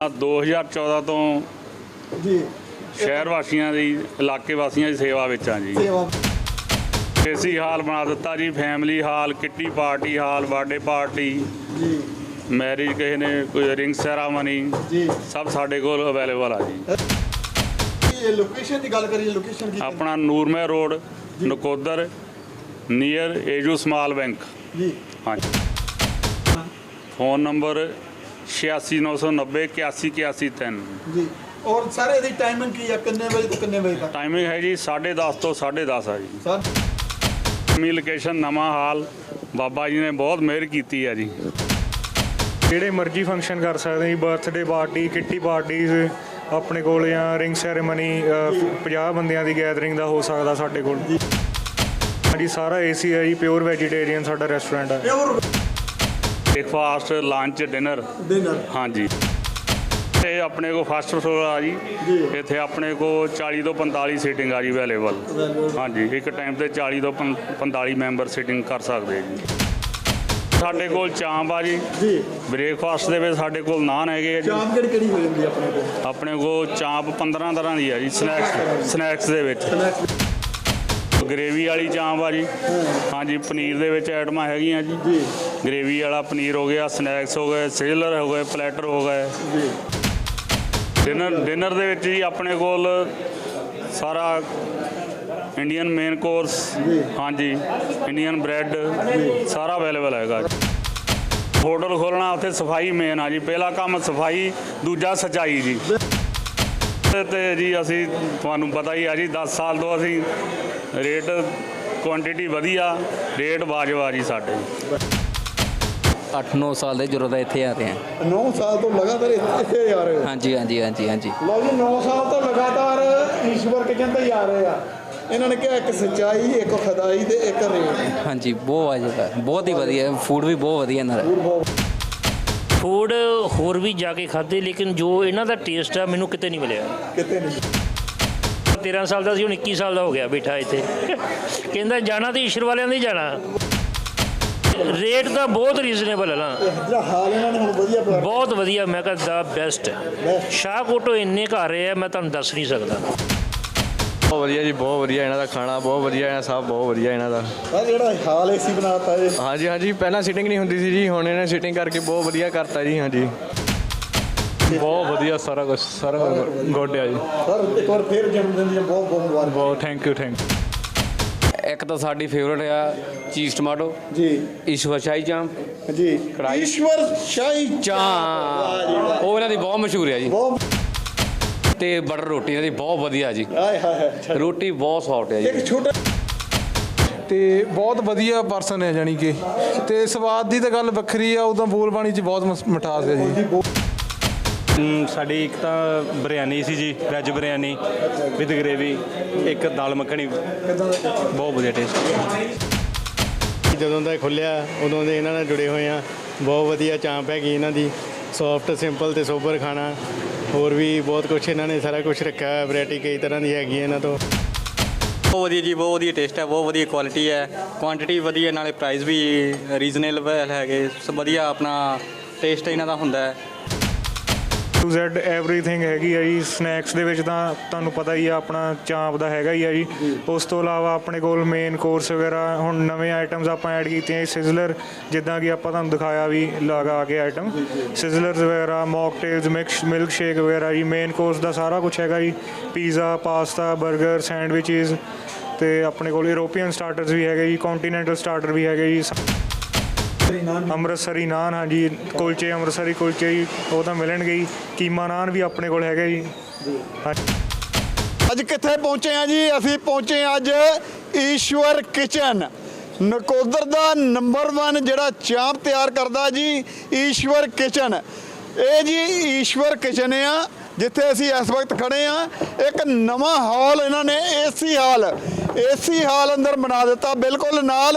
2014 ਤੋਂ ਜੀ। ਸ਼ਹਿਰ ਵਾਸੀਆਂ ਦੀ ਇਲਾਕੇ ਵਾਸੀਆਂ ਦੀ ਸੇਵਾ ਵਿੱਚ ਆ ਜੀ। ਸੇਵਾ। ਏਸੀ ਹਾਲ ਬਣਾ ਦਿੱਤਾ ਜੀ family hall kitty party hall birthday party ਜੀ। ਮੈਰਿਜ ਕਿਸੇ ਨੇ ਕੋਈ ਰਿੰਗ ਸੈਰਾਮਨੀ ਜੀ। ਸਭ ਸਾਡੇ ਕੋਲ ਅਵੇਲੇਬਲ ਆ ਜੀ। ਇਹ ਲੋਕੇਸ਼ਨ ਦੀ ਗੱਲ ਕਰੀਏ ਲੋਕੇਸ਼ਨ ਕੀ ਆਪਣਾ Nurmahal road Nakodar near AU small bank. ਜੀ। ਹਾਂਜੀ ਫੋਨ ਨੰਬਰ 8690 81183 ਜੀ। ਔਰ ਸਾਰੇ ਇਹਦੀ ਟਾਈਮਿੰਗ ਕੀ ਹੈ ਕਿੰਨੇ ਵਜੇ ਤੋਂ ਕਿੰਨੇ ਵਜੇ ਤੱਕ? ਟਾਈਮਿੰਗ ਹੈ ਜੀ 10:30 ਤੋਂ 10:30 ਆ ਜੀ। ਸਰ? ਮੀ ਲੋਕੇਸ਼ਨ ਨਵਾਂ ਹਾਲ ਬਾਬਾ ਜੀ ਨੇ ਬਹੁਤ ਮਿਹਰ ਕੀਤੀ ਹੈ ਜੀ। ਜਿਹੜੇ ਮਰਜ਼ੀ ਫੰਕਸ਼ਨ ਕਰ ਸਕਦੇ ਜੀ ਬਰਥਡੇ ਪਾਰਟੀ ਕਿੱਟੀ ਪਾਰਟੀਜ਼ ਆਪਣੇ ਕੋਲ ਜਾਂ ਰਿੰਗ ਸੈਰੇਮਨੀ 50 ਬੰਦਿਆਂ ਦੀ ਗੈਦਰਿੰਗ ਦਾ ਹੋ ਸਕਦਾ ਸਾਡੇ ਕੋਲ। ਹਾਂਜੀ ਸਾਰਾ ਏਸੀ ਹੈ ਜੀ ਪਿਓਰ ਵੈਜੀਟੇਰੀਅਨ ਸਾਡਾ ਰੈਸਟੋਰੈਂਟ ਹੈ pure breakfast lunch dinner dinner ਹਾਂਜੀ। ਇਹ ਆਪਣੇ ਕੋ ਫਸਟ ਫਲੋਰ ਆ ਜੀ। ਇੱਥੇ ਆਪਣੇ ਕੋ 40 ਤੋਂ 45 ਸੀਟਿੰਗ ਆ ਜੀ ਅਵੇਲੇਬਲ ਹਾਂਜੀ ਇੱਕ ਟਾਈਮ ਤੇ 40 ਤੋਂ ਪੰ- 45 ਮੈਂਬਰ ਸੀਟਿੰਗ ਕਰ ਸਕਦੇ ਜੀ। ਸਾਡੇ ਕੋਲ ਚਾਂਪ ਆ ਜੀ। ਜੀ। ਬ੍ਰੇਕਫਾਸਟ ਦੇ ਵਿੱਚ ਸਾਡੇ ਕੋਲ ਨਾਨ ਹੈਗੇ ਆ ਜੀ। ਸ਼ਾਮ ਕਿਹੜੀ ਕਿਹੜੀ ਹੋ ਜਾਂਦੀ ਆਪਣੇ ਕੋਲ? ਆਪਣੇ ਕੋਲ ਚਾਂਪ 15 ਤਰ੍ਹਾਂ ਦੀ ਆ ਜੀ ਸਨੈਕਸ ਸਨੈਕਸ ਦੇ। ਵਿੱਚ। ਗ੍ਰੇਵੀ ਵਾਲੀ ਚਾਂਪ ਆ ਜੀ। ਹਾਂਜੀ ਪਨੀਰ ਦੇ ਵਿੱਚ ਆਈਟਮਾਂ ਹੈਗੀਆਂ ਜੀ। ਜੀ। ਗ੍ਰੇਵੀ ਵਾਲਾ ਪਨੀਰ ਹੋ ਗਿਆ ਸਨੈਕਸ ਹੋ ਗਏ ਸਿਲਰ ਹੋ ਗਏ ਪਲੈਟਰ ਹੋ ਗਏ। ਜੀ। ਡਿਨਰ ਡਿਨਰ ਦੇ ਵਿੱਚ ਜੀ ਆਪਣੇ ਕੋਲ ਸਾਰਾ ਇੰਡੀਅਨ ਮੇਨ ਕੋਰਸ ਹਾਂਜੀ ਇੰਡੀਅਨ ਬ੍ਰੈਡ ਸਾਰਾ ਅਵੇਲੇਬਲ ਹੈਗਾ ਹੋਟਲ ਖੋਲਣਾ ਉੱਥੇ ਸਫ਼ਾਈ ਮੇਨ ਆ ਜੀ। ਪਹਿਲਾ ਕੰਮ ਸਫ਼ਾਈ ਦੂਜਾ ਸਚਾਈ ਜੀ। ਤੇ- ਜੀ ਅਸੀਂ ਤੁਹਾਨੂੰ ਪਤਾ ਹੀ ਆ ਜੀ 10 ਸਾਲ ਤੋਂ ਅਸੀਂ ਰੇਟ ਕੁਆਂਟੀਟੀ ਵਧੀਆ ਰੇਟ ਵਾਜਬ ਆ ਜੀ ਸਾਡੇ। 8-9 ਸਾਲ ਦੇ ਜਦੋਂ ਦਾ ਇੱਥੇ ਆ ਰਹੇ ਹਾਂ। 9 ਸਾਲ ਤੋਂ ਲਗਾਤਾਰ ਇੱਥੇ ਆ ਰਹੇ ਹੋ? ਹਾਂਜੀ ਹਾਂਜੀ ਹਾਂਜੀ ਹਾਂਜੀ। ਲਓ ਜੀ 9 ਸਾਲ ਤੋਂ ਲਗਾਤਾਰ ਈਸ਼ਵਰ ਕਿਚਨ ਤੇ ਹੀ ਆ ਰਹੇ ਆ। ਇਹਨਾਂ ਨੇ ਕਿਹਾ ਇੱਕ ਸੱਚਾਈ ਇੱਕ ਖਦਾਈ ਤੇ ਇੱਕ ਰੇਟ। ਹਾਂਜੀ ਬਹੁਤ ਵਾਜਬ ਹੈ ਬਹੁਤ ਹੀ ਵਧੀਆ। ਫੂਡ ਵੀ ਬਹੁਤ ਵਧੀਆ ਇਹਨਾਂ ਦਾ। ਫੂਡ ਹੋਰ ਵੀ ਜਾ ਕੇ ਖਾਦੇ ਲੇਕਿਨ ਜੋ ਇਹਨਾਂ ਦਾ ਟੇਸਟ ਆ ਮੈਨੂੰ ਕਿਤੇ ਨਹੀਂ ਮਿਲਿਆ। ਕਿਤੇ ਨਹੀਂ। 13 ਸਾਲ ਦਾ ਸੀ ਹੁਣ 21 ਸਾਲ ਦਾ ਹੋ ਗਿਆ ਬੈਠਾ ਇੱਥੇ। ਕਹਿੰਦਾ ਜਾਣਾ ਤੇ ਈਸ਼ਰ ਵਾਲਿਆਂ ਦੇ ਹੀ ਜਾਣਾ। ਰੇਟ ਤਾਂ ਬਹੁਤ ਰੀਜ਼ਨੇਬਲ ਹੈ ਨਾ। ਜਿਹੜਾ ਹਾਲ ਇਹਨਾਂ ਨੇ ਹੁਣ ਵਧੀਆ ਬਣਾ ਬਹੁਤ ਵਧੀਆ ਮੈਂ ਕਿਹਾ ਦਾ ਬੈਸਟ ਸ਼ਾਹਕੋਟੋ ਇੰਨੇ ਘਰ ਰਹੇ ਆ ਮੈਂ ਤੁਹਾਨੂੰ ਦੱਸ ਨਹੀਂ ਸਕਦਾ। ਬਹੁਤ ਵਧੀਆ ਜੀ ਬਹੁਤ ਵਧੀਆ ਇਹਨਾਂ ਦਾ ਖਾਣਾ ਬਹੁਤ ਵਧੀਆ ਇਹਨਾਂ ਸਭ ਬਹੁਤ ਵਧੀਆ ਇਹਨਾਂ ਦਾ। ਆਹ ਜਿਹੜਾ ਹਾਲ ਏਸੀ ਬਣਾਤਾ ਇਹ। ਹਾਂਜੀ ਹਾਂਜੀ ਪਹਿਲਾਂ ਸਿਟਿੰਗ ਨਹੀਂ ਹੁੰਦੀ ਸੀ ਜੀ ਹੁਣ ਇਹਨੇ ਸਿਟਿੰਗ ਕਰਕੇ ਬਹੁਤ ਵਧੀਆ ਕਰਤਾ ਜੀ ਹਾਂਜੀ। ਬਹੁਤ ਵਧੀਆ ਸਾਰਾ ਕੁਝ ਸਾਰਾ ਗੁੱਡ ਹੈ ਜੀ। ਸਰ ਇੱਕ ਵਾਰ ਫੇਰ ਜਨਮ ਦਿਨ ਦੀਆਂ ਬਹੁਤ ਬਹੁਤ ਮੁਬਾਰਕਾਂ। ਬਹੁਤ ਥੈਂਕ ਯੂ ਥੈਂਕ ਇੱਕ ਤਾਂ ਸਾਡੀ ਫੇਵਰਟ ਆ ਚੀਜ਼ ਟਮਾਟੋ। ਜੀ। ਈਸ਼ਵਰ ਸ਼ਾਹੀ ਚਾਂਪ ਜੀ। ਕੜਾਈ। ਈਸ਼ਵਰ ਸ਼ਾਹੀ ਚਾਂਪ ਉਹ ਇਹਨਾਂ ਦੀ ਬਹੁਤ ਮਸ਼ਹੂਰ ਹੈ ਜੀ। ਬਹੁਤ ਤੇ ਬਟਰ ਰੋਟੀ ਇਹਨਾਂ ਦੀ ਬਹੁਤ ਵਧੀਆ ਜੀ। ਆਏ ਹਾਏ ਹਾਏ। ਰੋਟੀ ਬਹੁਤ ਸੌਫਟ ਹੈ ਜੀ। ਇੱਕ ਛੋਟਾ ਤੇ ਬਹੁਤ ਵਧੀਆ ਪਰਸਨ ਹੈ ਜਾਨੀ ਕਿ। ਤੇ ਸਵਾਦ ਦੀ ਤਾਂ ਗੱਲ ਵੱਖਰੀ ਆ ਉਦੋਂ ਬੋਲ ਬਾਣੀ 'ਚ ਬਹੁਤ ਮਸ- ਮਿਠਾਸ ਹੈ ਜੀ। ਸਾਡੀ ਇੱਕ ਤਾਂ ਬਿਰਿਆਨੀ ਸੀ ਜੀ ਵੈਜ ਬਿਰਿਆਨੀ ਵਿਦ ਗ੍ਰੇਵੀ ਇੱਕ ਦਾਲ ਮੱਖਣੀ। ਬਹੁਤ ਵਧੀਆ ਟੇਸਟ ਜਦੋਂ ਦਾ ਖੁੱਲਿਆ ਉਦੋਂ ਦੇ ਇਹਨਾਂ ਨਾਲ ਜੁੜੇ ਹੋਏ ਆ ਬਹੁਤ ਵਧੀਆ ਚਾਂਪ ਹੈਗੀ ਇਹਨਾਂ ਦੀ। ਸੌਫਟ ਸਿੰਪਲ ਤੇ ਸੋਬਰ ਖਾਣਾ। ਹੋਰ ਵੀ ਬਹੁਤ ਕੁਝ ਇਹਨਾਂ ਨੇ ਸਾਰਾ ਕੁਝ ਰੱਖਿਆ ਹੋਇਆ ਵੈਰਾਈਟੀ ਕਈ ਤਰ੍ਹਾਂ ਦੀ ਹੈਗੀ ਹੈ ਇਹਨਾਂ ਤੋਂ। ਬਹੁਤ ਵਧੀਆ ਜੀ ਬਹੁਤ ਵਧੀਆ ਟੇਸਟ ਹੈ ਬਹੁਤ ਵਧੀਆ ਕੁਆਲਿਟੀ ਹੈ। ਕੁਆਂਟੀਟੀ ਵਧੀਆ ਨਾਲੇ ਪ੍ਰਾਈਸ ਵੀ ਰੀਜ਼ਨੇਬਲ ਹੈਗੇ। ਸਭ ਵਧੀਆ ਆਪਣਾ ਟੇਸਟ ਇਹਨਾਂ ਦਾ ਹੁੰਦਾ ਹੈ। ਟੂ ਜ਼ੈਡ ਐਵਰੀਥਿੰਗ ਹੈਗੀ ਆ ਜੀ। ਸਨੈਕਸ ਦੇ ਵਿੱਚ ਤਾਂ ਤੁਹਾਨੂੰ ਪਤਾ ਹੀ ਆ, ਆਪਣਾ ਚਾਂਪ ਦਾ ਹੈਗਾ ਹੀ ਆ ਜੀ। ਉਸ ਤੋਂ ਇਲਾਵਾ ਆਪਣੇ ਕੋਲ ਮੇਨ ਕੋਰਸ ਵਗੈਰਾ, ਹੁਣ ਨਵੇਂ ਆਈਟਮਸ ਆਪਾਂ ਐਡ ਕੀਤੀਆਂ ਸਿਜ਼ਲਰ ਜਿੱਦਾਂ ਕਿ ਆਪਾਂ ਤੁਹਾਨੂੰ ਦਿਖਾਇਆ ਵੀ ਲਗਾ ਕੇ ਆਈਟਮ ਸਿਜ਼ਲਰਸ ਵਗੈਰਾ ਮੌਕਟੇਲਸ ਮਿਕਸ ਮਿਲਕ ਸ਼ੇਕ ਵਗੈਰਾ ਜੀ। ਮੇਨ ਕੋਰਸ ਦਾ ਸਾਰਾ ਕੁਝ ਹੈਗਾ ਜੀ। ਪੀਜ਼ਾ ਪਾਸਤਾ 버ਗਰ ਸੈਂਡਵਿਚਸ ਤੇ ਆਪਣੇ ਕੋਲ ਯੂਰੋਪੀਅਨ ਸਟਾਰਟਰਸ ਵੀ ਹੈਗੇ ਜੀ। ਕੰਟੀਨੈਂਟਲ ਸਟਾਰਟਰ ਵੀ ਹੈਗੇ ਜੀ। ਅੰਮ੍ਰਿਤਸਰੀ ਨਾਨ ਹਾਂਜੀ ਕੁਲਚੇ ਅੰਮ੍ਰਿਤਸਰੀ ਕੁਲਚੇ ਜੀ ਉਹ ਤਾਂ ਮਿਲਣਗੇ ਹੀ ਕੀਮਾ ਨਾਨ ਵੀ ਆਪਣੇ ਕੋਲ ਹੈਗਾ ਜੀ। ਅੱਜ ਕਿੱਥੇ ਪਹੁੰਚੇ ਆ ਜੀ? ਅਸੀਂ ਪਹੁੰਚੇ ਹਾਂ ਅੱਜ ਈਸ਼ਵਰ ਕਿਚਨ। ਨਕੋਦਰ ਦਾ ਨੰਬਰ 1 ਜਿਹੜਾ ਚਾਂਪ ਤਿਆਰ ਕਰਦਾ ਜੀ ਈਸ਼ਵਰ ਕਿਚਨ। ਇਹ ਜੀ ਈਸ਼ਵਰ ਕਿਚਨ ਆ। ਜਿੱਥੇ ਅਸੀਂ ਇਸ ਵਕਤ ਖੜੇ ਆ ਇੱਕ ਨਵਾਂ ਹਾਲ ਇਹਨਾਂ ਨੇ ਏਸੀ ਹਾਲ ਏਸੀ ਹਾਲ ਅੰਦਰ ਬਣਾ ਦਿੱਤਾ। ਬਿਲਕੁਲ ਨਾਲ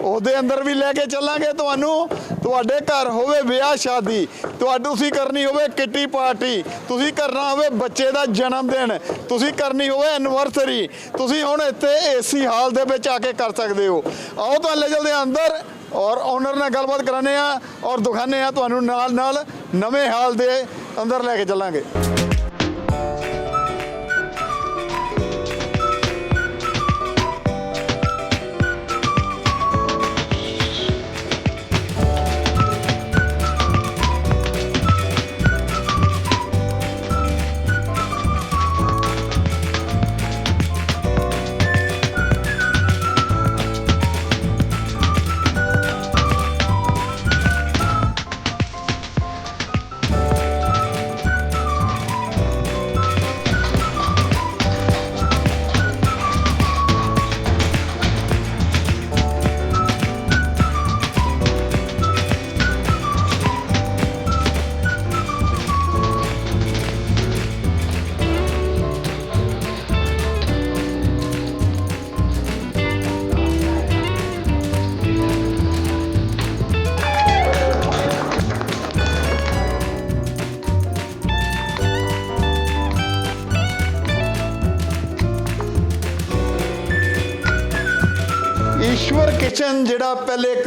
ਉਹਦੇ ਅੰਦਰ ਵੀ ਲੈ ਕੇ ਚੱਲਾਂਗੇ ਤੁਹਾਨੂੰ। ਤੁਹਾਡੇ ਘਰ ਹੋਵੇ ਵਿਆਹ, ਸ਼ਾਦੀ। ਤੁਹਾਡੀ ਤੁਸੀਂ ਕਰਨੀ ਹੋਵੇ ਕਿੱਟੀ ਪਾਰਟੀ। ਤੁਸੀਂ ਕਰਨਾ ਹੋਵੇ ਬੱਚੇ ਦਾ ਜਨਮ ਦਿਨ। ਤੁਸੀਂ ਕਰਨੀ ਹੋਵੇ ਐਨਵਰਸਰੀ ਤੁਸੀਂ ਹੁਣ ਇੱਥੇ ਏਸੀ ਹਾਲ ਦੇ ਵਿੱਚ ਆ ਕੇ ਕਰ ਸਕਦੇ ਹੋ। ਆਓ ਤਾਂ ਲੈ ਚਲਦੇ ਹਾਂ ਅੰਦਰ ਔਰ ਓਨਰ ਨਾਲ ਗੱਲਬਾਤ ਕਰਾਨੇ ਆ ਔਰ ਦਿਖਾਣੇ ਆ ਤੁਹਾਨੂੰ ਨਾਲ ਨਾਲ ਨਵੇਂ ਹਾਲ ਦੇ ਅੰਦਰ ਲੈ ਕੇ ਚੱਲਾਂਗੇ।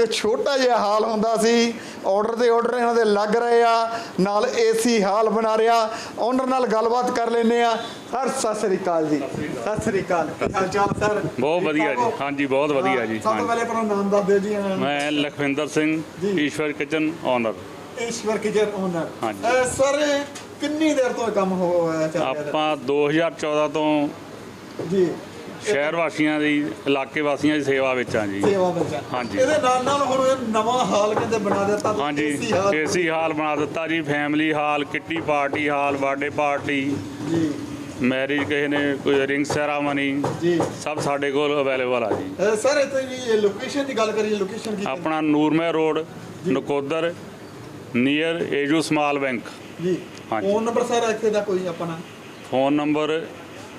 ਛੋਟਾ ਜਿਹਾ ਹਾਲ ਹੁੰਦਾ ਸੀ। ਆਰਡਰ ਤੇ ਆਰਡਰ ਇਹਨਾਂ ਦੇ ਲੱਗ ਰਹੇ ਆ ਨਾਲ ਏਸੀ ਹਾਲ ਬਣਾ ਰਿਹਾ। ਓਨਰ ਨਾਲ ਗੱਲਬਾਤ ਕਰ ਲੈਨੇ ਆ। ਸਰ ਸਤਿ ਸ੍ਰੀ ਅਕਾਲ ਜੀ। ਸਤਿ ਸ੍ਰੀ ਅਕਾਲ। ਕੀ ਹਾਲ ਚਾਲ ਸਰ? ਬਹੁਤ ਵਧੀਆ ਜੀ। ਹਾਂਜੀ ਬਹੁਤ ਵਧੀਆ ਜੀ। ਸਭ ਤੋਂ ਪਹਿਲੇ ਆਪਣਾ ਨਾਮ ਦੱਸ ਦਿਓ ਜੀ। ਮੈਂ Lakhwinder Singh Ishwar kitchen owner Ishwar kitchen owner ਹਾਂਜੀ। ਸਰ ਕਿੰਨੀ ਦੇਰ ਤੋਂ ਕੰਮ ਹੋ ਰਿਹਾ ਚੱਲ ਰਿਹਾ ਆਪਾਂ 2014 ਤੋਂ ਜੀ। ਸ਼ਹਿਰ ਵਾਸੀਆਂ ਦੀ ਇਲਾਕੇ ਵਾਸੀਆਂ ਦੀ ਸੇਵਾ ਵਿੱਚ ਆ ਜੀ। ਸੇਵਾ ਵਿੱਚ ਹਾਂਜੀ। ਇਹਦੇ ਨਾਲ ਨਾਲ ਹੁਣ ਇਹ ਨਵਾਂ ਹਾਲ ਕਹਿੰਦੇ ਬਣਾ ਦਿੱਤਾ ਹਾਂਜੀ। AC hall. ਬਣਾ ਦਿੱਤਾ ਜੀ family hall kitty party hall birthday party ਜੀ। ਮੈਰਿਜ ਕਿਸੇ ਨੇ ਕੋਈ ਰਿੰਗ ਸੈਰਾਮਨੀ ਜੀ। ਸਭ ਸਾਡੇ ਕੋਲ ਅਵੇਲੇਬਲ ਆ ਜੀ। ਸਰ ਇੱਥੇ ਜੀ ਲੋਕੇਸ਼ਨ ਦੀ ਗੱਲ ਕਰੀਏ ਲੋਕੇਸ਼ਨ ਕੀ ਆਪਣਾ Nurmahal road Nakodar near AU small bank ਜੀ। ਹਾਂਜੀ। ਫੋਨ ਨੰਬਰ ਸਰ ਇੱਥੇ ਦਾ ਕੋਈ ਆਪਣਾ? ਫੋਨ ਨੰਬਰ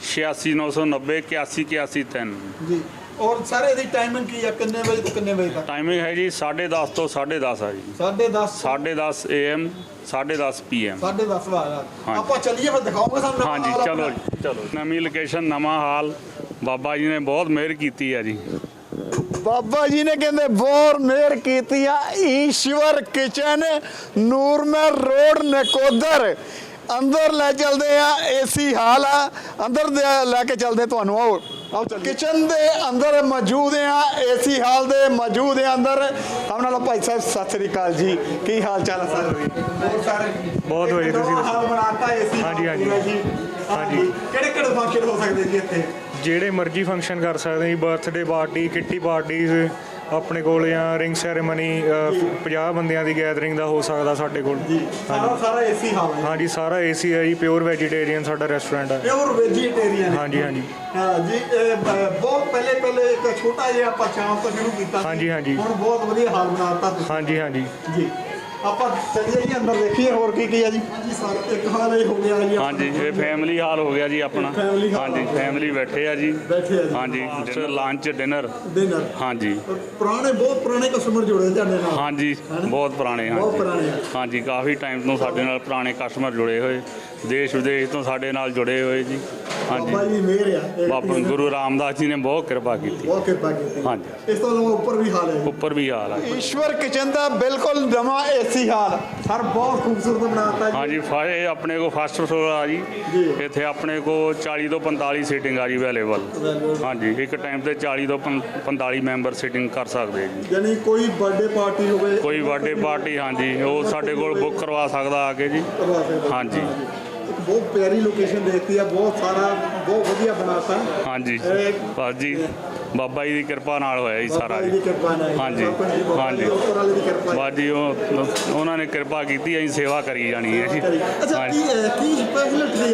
8690 81183 ਜੀ। ਔਰ ਸਰ ਇਹਦੀ ਟਾਈਮਿੰਗ ਕੀ ਹੈ ਕਿੰਨੇ ਵਜੇ ਤੋਂ ਕਿੰਨੇ ਵਜੇ ਤੱਕ? ਟਾਈਮਿੰਗ ਹੈ ਜੀ 10:30 ਤੋਂ 10:30 ਆ ਜੀ। 10:30 10:30 ਏਐਮ 10:30 ਪੀਐਮ 10:30 ਵਜੇ ਹਾਂਜੀ। ਆਪਾਂ ਚੱਲੀਏ ਫਿਰ ਦਿਖਾਓਗੇ ਸਾਨੂੰ ਹਾਂਜੀ ਹਾਲ ਚਲੋ ਆਪਣਾ? ਜੀ ਚਲੋ ਨਵੀਂ ਲੋਕੇਸ਼ਨ ਨਵਾਂ ਹਾਲ। ਬਾਬਾ ਜੀ ਨੇ ਬਹੁਤ ਮਿਹਰ ਕੀਤੀ ਹੈ ਜੀ। ਬਾਬਾ ਜੀ ਨੇ ਕਹਿੰਦੇ ਬਹੁਤ ਮਿਹਰ ਕੀਤੀ ਆ। Ishwar kitchen Nurmahal road Nakodar. ਅੰਦਰ ਲੈ ਚਲਦੇ ਆ ਏਸੀ ਹਾਲ ਆ ਅੰਦਰ ਦੇ- ਲੈ ਕੇ ਚਲਦੇ ਤੁਹਾਨੂੰ ਆਓ ਕਿਚਨ ਦੇ ਅੰਦਰ ਮੌਜੂਦ ਆ ਏਸੀ ਹਾਲ ਦੇ ਮੌਜੂਦ ਆ ਅੰਦਰ। ਹਮ ਨਾਲ ਭਾਈ ਸਾਹਿਬ ਸਤਿ ਸ੍ਰੀ ਅਕਾਲ ਜੀ। ਕੀ ਹਾਲ ਚਾਲ ਹੈ ਸਰ? ਬਹੁਤ ਸਾਰੇ। ਬਹੁਤ ਵਧੀਆ, ਤੁਸੀਂ। ਹਾਲ ਬਣਾਤਾ ਏਸੀ ਹਾਂਜੀ, ਹਾਂਜੀ। ਹਾਂਜੀ। ਕਿਹੜੇ ਕਿਹੜੇ ਫੰਕਸ਼ਨ ਹੋ ਸਕਦੇ ਜੀ ਇੱਥੇ? ਜਿਹੜੇ ਮਰਜ਼ੀ ਫੰਕਸ਼ਨ ਕਰ ਸਕਦੇ ਜੀ ਬਰਥਡੇ ਪਾਰਟੀ ਕਿੱਟੀ ਪਾਰਟੀਜ਼ ਆਪਣੇ ਕੋਲ ਜਾਂ ਰਿੰਗ ਸੈਰੇਮਨੀ 50 ਬੰਦਿਆਂ ਦੀ ਗੈਦਰਿੰਗ ਦਾ ਹੋ ਸਕਦਾ ਸਾਡੇ ਕੋਲ। ਸਾਰਾ ਸਾਰਾ ਏਸੀ ਹਾਲ ਹੈ। ਹਾਂਜੀ ਸਾਰਾ ਏਸੀ ਹੈ ਜੀ ਪਿਓਰ ਵੈਜੀਟੇਰੀਅਨ ਸਾਡਾ ਰੈਸਟੋਰੈਂਟ ਹੈ। ਪਿਓਰ ਵੈਜੀਟੇਰੀਅਨ ਹਾਂਜੀ ਹਾਂਜੀ। ਹਾਂ ਜੀ ਬਹੁਤ ਪਹਿਲੇ ਪਹਿਲੇ ਇੱਕ ਛੋਟਾ ਜਿਹਾ ਆਪਾਂ ਚਾਂਪ ਤੋਂ ਸ਼ੁਰੂ ਕੀਤਾ ਸੀ। ਹਾਂਜੀ, ਹਾਂਜੀ। ਹੁਣ ਬਹੁਤ ਵਧੀਆ ਹਾਲ ਬਣਾਤਾ ਤੁਸੀਂ। ਹਾਂਜੀ ਹਾਂਜੀ। ਜੀ। ਆਪਾਂ ਚੱਲੀਏ ਜੀ ਅੰਦਰ ਦੇਖੀਏ ਹੋਰ ਕੀ ਕੀ ਆ ਜੀ? ਜੀ ਸਰ ਇੱਕ ਹਾਲ ਇਹ ਹੋ ਗਿਆ ਜੀ। ਹਾਂਜੀ ਇਹ ਫੈਮਿਲੀ ਹਾਲ ਹੋ ਗਿਆ ਜੀ ਆਪਣਾ। Family hall ਹਾਂਜੀ ਫੈਮਿਲੀ ਬੈਠੇ ਆ ਜੀ। ਬੈਠੇ ਆ ਜੀ। ਹਾਂਜੀ ਲੰਚ ਡਿਨਰ ਡਿਨਰ ਹਾਂਜੀ। ਪੁਰਾਣੇ ਬਹੁਤ ਪੁਰਾਣੇ ਕਸਟਮਰ ਜੁੜੇ ਤੁਹਾਡੇ ਨਾਲ। ਹਾਂਜੀ ਬਹੁਤ ਪੁਰਾਣੇ ਬਹੁਤ ਹਾਂਜੀ ਪੁਰਾਣੇ ਆ। ਹਾਂਜੀ ਕਾਫੀ ਟਾਈਮ ਤੋਂ ਸਾਡੇ ਨਾਲ ਪੁਰਾਣੇ ਕਸਟਮਰ ਜੁੜੇ ਹੋਏ। ਦੇਸ਼ ਵਿਦੇਸ਼ ਤੋਂ ਸਾਡੇ ਨਾਲ ਜੁੜੇ ਹੋਏ ਜੀ। ਬਾਬਾ ਹਾਂਜੀ ਜੀ ਮਿਹਰ ਆ। ਬਾਬਾ ਗੁਰੂ ਰਾਮਦਾਸ ਜੀ ਨੇ ਬਹੁਤ ਕਿਰਪਾ ਕੀਤੀ। ਬਹੁਤ ਕਿਰਪਾ ਕੀਤੀ। ਹਾਂਜੀ। ਇਸ ਤੋਂ ਇਲਾਵਾ ਉੱਪਰ ਵੀ ਹਾਲ ਹੈ ਉੱਪਰ ਵੀ ਹਾਲ ਆ। ਈਸ਼ਵਰ ਕਿਚਨ ਦਾ ਬਿਲਕੁਲ ਨਵਾਂ ਏਸੀ ਹਾਲ। ਸਰ ਬਹੁਤ ਖੂਬਸੂਰਤ ਬਣਾਤਾ ਜੀ। ਹਾਂਜੀ ਫਾ- ਇਹ ਆਪਣੇ ਕੋ ਫਸਟ ਫਲੋਰ ਆ ਜੀ। ਇੱਥੇ ਆਪਣੇ ਕੋ 40 ਤੋਂ 45 ਸੀਟਿੰਗ ਆ ਜੀ ਅਵੇਲੇਬਲ ਹਾਂਜੀ ਇੱਕ ਟਾਈਮ ਤੇ 40 ਤੋਂ ਪੰ- 45 ਮੈਂਬਰ ਸੀਟਿੰਗ ਕਰ ਸਕਦੇ ਜੀ। ਯਾਨੀ ਕੋਈ ਬਰਥਡੇ ਪਾਰਟੀ ਹੋਵੇ ਕੋਈ ਬਰਥਡੇ ਪਾਰਟੀ ਹਾਂਜੀ। ਉਹ ਸਾਡੇ ਕੋਲ ਬੁੱਕ ਕਰਵਾ ਸਕਦਾ ਆ ਕੇ ਜੀ। ਹਾਂਜੀ। ਬਹੁਤ ਪਿਆਰੀ ਲੋਕੇਸ਼ਨ ਦੇਖਤੀ ਆ ਬਹੁਤ ਸਾਰਾ ਬਹੁਤ ਵਧੀਆ ਬਣਾਤਾ। ਹਾਂਜੀ। ਇਹ ਬਸ ਜੀ ਬਾਬਾ ਜੀ ਦੀ ਕਿਰਪਾ ਨਾਲ ਹੋਇਆ ਜੀ ਸਾਰਾ ਜੀ ਹਾਂਜੀ, ਹਾਂਜੀ। ਉੱਪਰ ਵਾਲੇ ਦੀ ਕਿਰਪਾ ਹੈ। ਬਸ ਜੀ ਉਹ ਉਹਨਾਂ ਨੇ ਕਿਰਪਾ ਕੀਤੀ ਅਸੀਂ ਸੇਵਾ ਕਰੀ ਜਾਣੀ ਹੈ ਜੀ। ਅੱਛਾ ਕੀ ਹੈ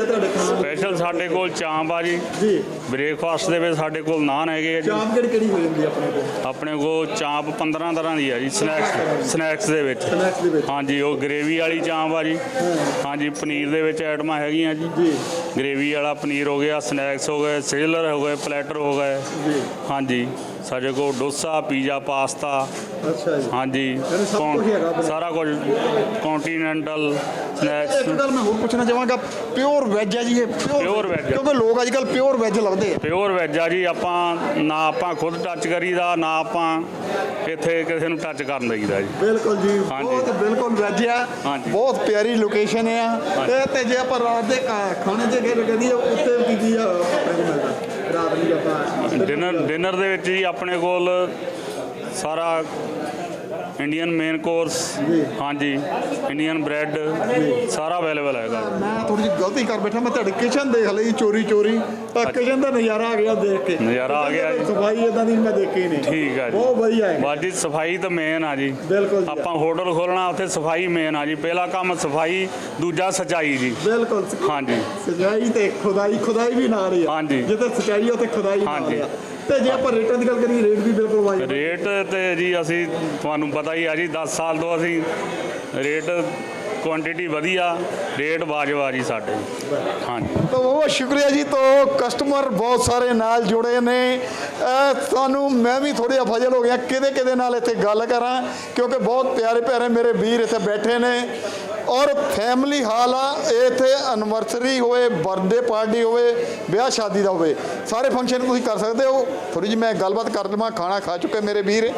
ਤੁਹਾਡੇ? ਸਪੈਸ਼ਲ ਸਾਡੇ ਕੋਲ ਚਾਂਪ ਆ ਜੀ। ਜੀ। ਬ੍ਰੇਕਫਾਸਟ ਦੇ ਵਿੱਚ ਸਾਡੇ ਕੋਲ ਨਾਨ ਹੈਗੇ ਆ ਜੀ। ਚਾਂਪ ਕਿਹੜੀ ਕਿਹੜੀ ਹੋ ਜਾਂਦੀ ਆਪਣੇ ਕੋਲ? ਆਪਣੇ ਕੋਲ ਚਾਂਪ 15 ਤਰ੍ਹਾਂ ਦੀ ਆ ਜੀ ਸਨੈਕਸ ਸਨੈਕਸ ਦੇ ਵਿੱਚ। ਸਨੈਕਸ ਦੇ ਵਿੱਚ। ਹਾਂਜੀ ਉਹ ਗ੍ਰੇਵੀ ਵਾਲੀ ਚਾਂਪ ਆ ਜੀ। ਹਾਂਜੀ ਪਨੀਰ ਦੇ ਵਿੱਚ ਆਈਟਮਾਂ ਹੈਗੀਆਂ ਜੀ। ਜੀ। ਗ੍ਰੇਵੀ ਵਾਲਾ ਪਨੀਰ ਹੋ ਗਿਆ ਸਨੈਕਸ ਹੋ ਗਏ ਸਿਲਰ ਹੋ ਗਏ ਪਲੈਟਰ ਹੋ ਗਏ। ਜੀ। ਹਾਂਜੀ ਸਾਡੇ ਕੋਲ ਡੋਸਾ ਪੀਜ਼ਾ ਪਾਸਤਾ ਅੱਛਾ ਜੀ। ਹਾਂਜੀ ਯਾਨੀ ਸਭ ਕੁਛ ਹੈਗਾ ਆਪਣੇ। ਸਾਰਾ ਕੁਝ ਕੰਟੀਨੈਂਟਲ ਇੱਕ ਸਨੈਕਸ ਗੱਲ ਮੈਂ ਹੋਰ ਪੁੱਛਣਾ ਚਾਹਾਂਗਾ ਪਿਓਰ ਵੈਜ ਹੈ ਜੀ ਇਹ? Pure veg ਹੈ। ਕਿਉਂਕਿ ਲੋਕ ਅੱਜ ਕੱਲ ਪਿਓਰ ਵੈਜ ਲੱਭਦੇ ਆ। ਪਿਓਰ ਵੈਜ ਆ ਜੀ ਆਪਾਂ ਨਾ ਆਪਾਂ ਖੁਦ ਟੱਚ ਕਰੀਦਾ ਨਾ ਆਪਾਂ ਇੱਥੇ ਕਿਸੇ ਨੂੰ ਟੱਚ ਕਰਨ ਦਈਦਾ ਜੀ। ਬਿਲਕੁਲ ਜੀ ਹਾਂਜੀ। ਬਹੁਤ ਬਿਲਕੁਲ ਵੈਜ ਆ ਹਾਂਜੀ। ਬਹੁਤ ਪਿਆਰੀ ਲੋਕੇਸ਼ਨ ਆ। ਤੇ ਤੇ ਜੇ ਆਪਾਂ ਰਾਤ ਦੇ ਖਾ- ਖਾਣੇ ਦੇ ਗਏ ਕਹਿੰਦੀ ਉੱਤੇ ਕੀ ਕੀ ਆ ਆਪਣੇ ਕੋਲ ਮਿਲਦਾ ਰਾਤ ਨੂੰ ਆਪਾਂ ਡਿਨਰ ਡਿਨਰ ਦੇ ਵਿੱਚ ਜੀ ਆਪਣੇ ਕੋਲ ਸਾਰਾ ਇੰਡੀਅਨ ਮੇਨ ਕੋਰਸ ਹਾਂਜੀ ਇੰਡੀਅਨ ਬ੍ਰੈਡ ਸਾਰਾ ਅਵੇਲੇਬਲ ਹੈਗਾ ਮੈਂ ਥੋੜੀ ਜਿਹੀ ਗਲਤੀ ਕਰ ਬੈਠਾ ਮੈਂ ਤੁਹਾਡੇ ਕਿਚਨ ਦੇਖ ਲਈ ਚੋਰੀ ਚੋਰੀ। ਤਾਂ ਕਿਚਨ ਦਾ ਨਜ਼ਾਰਾ ਆ ਗਿਆ ਦੇਖ ਕੇ। ਨਜ਼ਾਰਾ ਆ ਗਿਆ ਜੀ। ਸਫ਼ਾਈ ਇਦਾਂ ਦੀ ਮੈਂ ਦੇਖੀ ਨਹੀਂ। ਠੀਕ ਆ ਜੀ। ਬਹੁਤ ਵਧੀਆ ਹੈ। ਬਾਜੀ ਸਫ਼ਾਈ ਤਾਂ ਮੇਨ ਆ ਜੀ। ਬਿਲਕੁਲ। ਆਪਾਂ ਹੋਟਲ ਖੋਲਣਾ ਉੱਥੇ ਸਫ਼ਾਈ ਮੇਨ ਆ ਜੀ। ਪਹਿਲਾ ਕੰਮ ਸਫ਼ਾਈ ਦੂਜਾ ਸਚਾਈ ਜੀ। ਬਿਲਕੁਲ। ਹਾਂਜੀ। ਸਜਾਈ ਤੇ ਖੁਦਾਈ ਖੁਦਾਈ ਵੀ ਨਾਲ ਹੀ ਆ। ਹਾਂਜੀ। ਜਿੱਥੇ ਸਚਾਈ ਉੱਥੇ ਖੁਦਾਈ ਨਾਲ। ਆ। ਤੇ ਜੇ ਆਪਾਂ ਰੇਟਾਂ ਦੀ ਗੱਲ ਕਰੀਏ ਰੇਟ ਵੀ ਬਿਲਕੁਲ ਵਾਜਬ ਰੇਟ ਤੇ ਜੀ ਅਸੀਂ ਤੁਹਾਨੂੰ ਪਤਾ ਹੀ ਆ ਜੀ 10 ਸਾਲ ਤੋਂ ਅਸੀਂ ਰੇਟ ਕੁਆਂਟੀਟੀ ਵਧੀਆ ਰੇਟ ਵਾਜਬ ਆ ਜੀ ਸਾਡੇ। ਹਾਂਜੀ। ਤਾਂ ਬਹੁਤ ਸ਼ੁਕਰੀਆ ਜੀ ਤੋਂ ਕਸਟਮਰ ਬਹੁਤ ਸਾਰੇ ਨਾਲ ਜੁੜੇ ਨੇ। ਤੁਹਾਨੂੰ ਮੈਂ ਵੀ ਥੋੜ੍ਹਾ ਫਜ਼ਲ ਹੋ ਗਿਆ ਕਿਹਦੇ ਕਿਹਦੇ ਨਾਲ ਇੱਥੇ ਗੱਲ ਕਰਾਂ ਕਿਉਂਕਿ ਬਹੁਤ ਪਿਆਰੇ ਪਿਆਰੇ ਮੇਰੇ ਵੀਰ ਇੱਥੇ ਬੈਠੇ ਨੇ। ਔਰ ਫੈਮਿਲੀ ਹਾਲ ਆ ਇਹ ਇੱਥੇ ਐਨਵਰਸਰੀ ਹੋਵੇ ਬਰਥਡੇ ਪਾਰਟੀ ਹੋਵੇ ਵਿਆਹ ਸ਼ਾਦੀ ਦਾ ਹੋਵੇ ਸਾਰੇ ਫੰਕਸ਼ਨ ਤੁਸੀਂ ਕਰ ਸਕਦੇ ਹੋ ਥੋੜੀ ਜਿਹੀ ਮੈਂ ਗੱਲਬਾਤ ਕਰ ਲਵਾਂ ਖਾਣਾ ਖਾ ਚੁੱਕੇ ਮੇਰੇ ਵੀਰ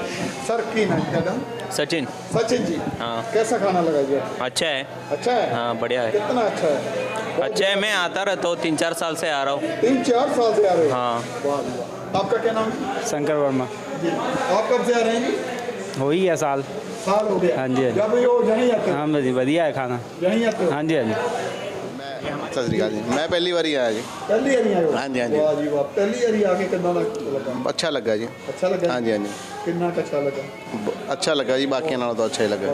ਸਰ ਕੀ ਨਾਮ ਤੁਹਾਡਾ सचिन सचिन जी हाँ। कैसा खाना लगा जी अच्छा है अच्छा है हाँ बढ़िया है कितना अच्छा है अच्छा है मैं आता रहता हूँ तीन चार साल से आ रहा हूँ तीन चार साल से आ रहे हो हाँ वाह जी वाह। आपका क्या नाम है शंकर वर्मा जी आप कब से आ रहे हैं जी हो ही है साल साल हो गया हाँ जी, हाँ जी। जब ये हो यहीं आते हो हाँ बस बढ़िया है खाना यहीं आते हो हाँ जी हाँ जी ਸਤਿ ਸ੍ਰੀ ਅਕਾਲ ਜੀ ਮੈਂ ਪਹਿਲੀ ਵਾਰੀ ਆਇਆ ਜੀ पहली बारी आए हो हाँ जी, हाँ जी। वाह जी वाह पहली बारी आके कितना लगा ਅੱਛਾ ਲੱਗਾ ਜੀ अच्छा लगा हाँ जी, हाँ जी। कितना का अच्छा लगा ਬ- ਅੱਛਾ ਲੱਗਾ ਜੀ ਬਾਕੀਆਂ ਨਾਲੋਂ ਤਾਂ ਅੱਛਾ ਹੀ ਲੱਗਾ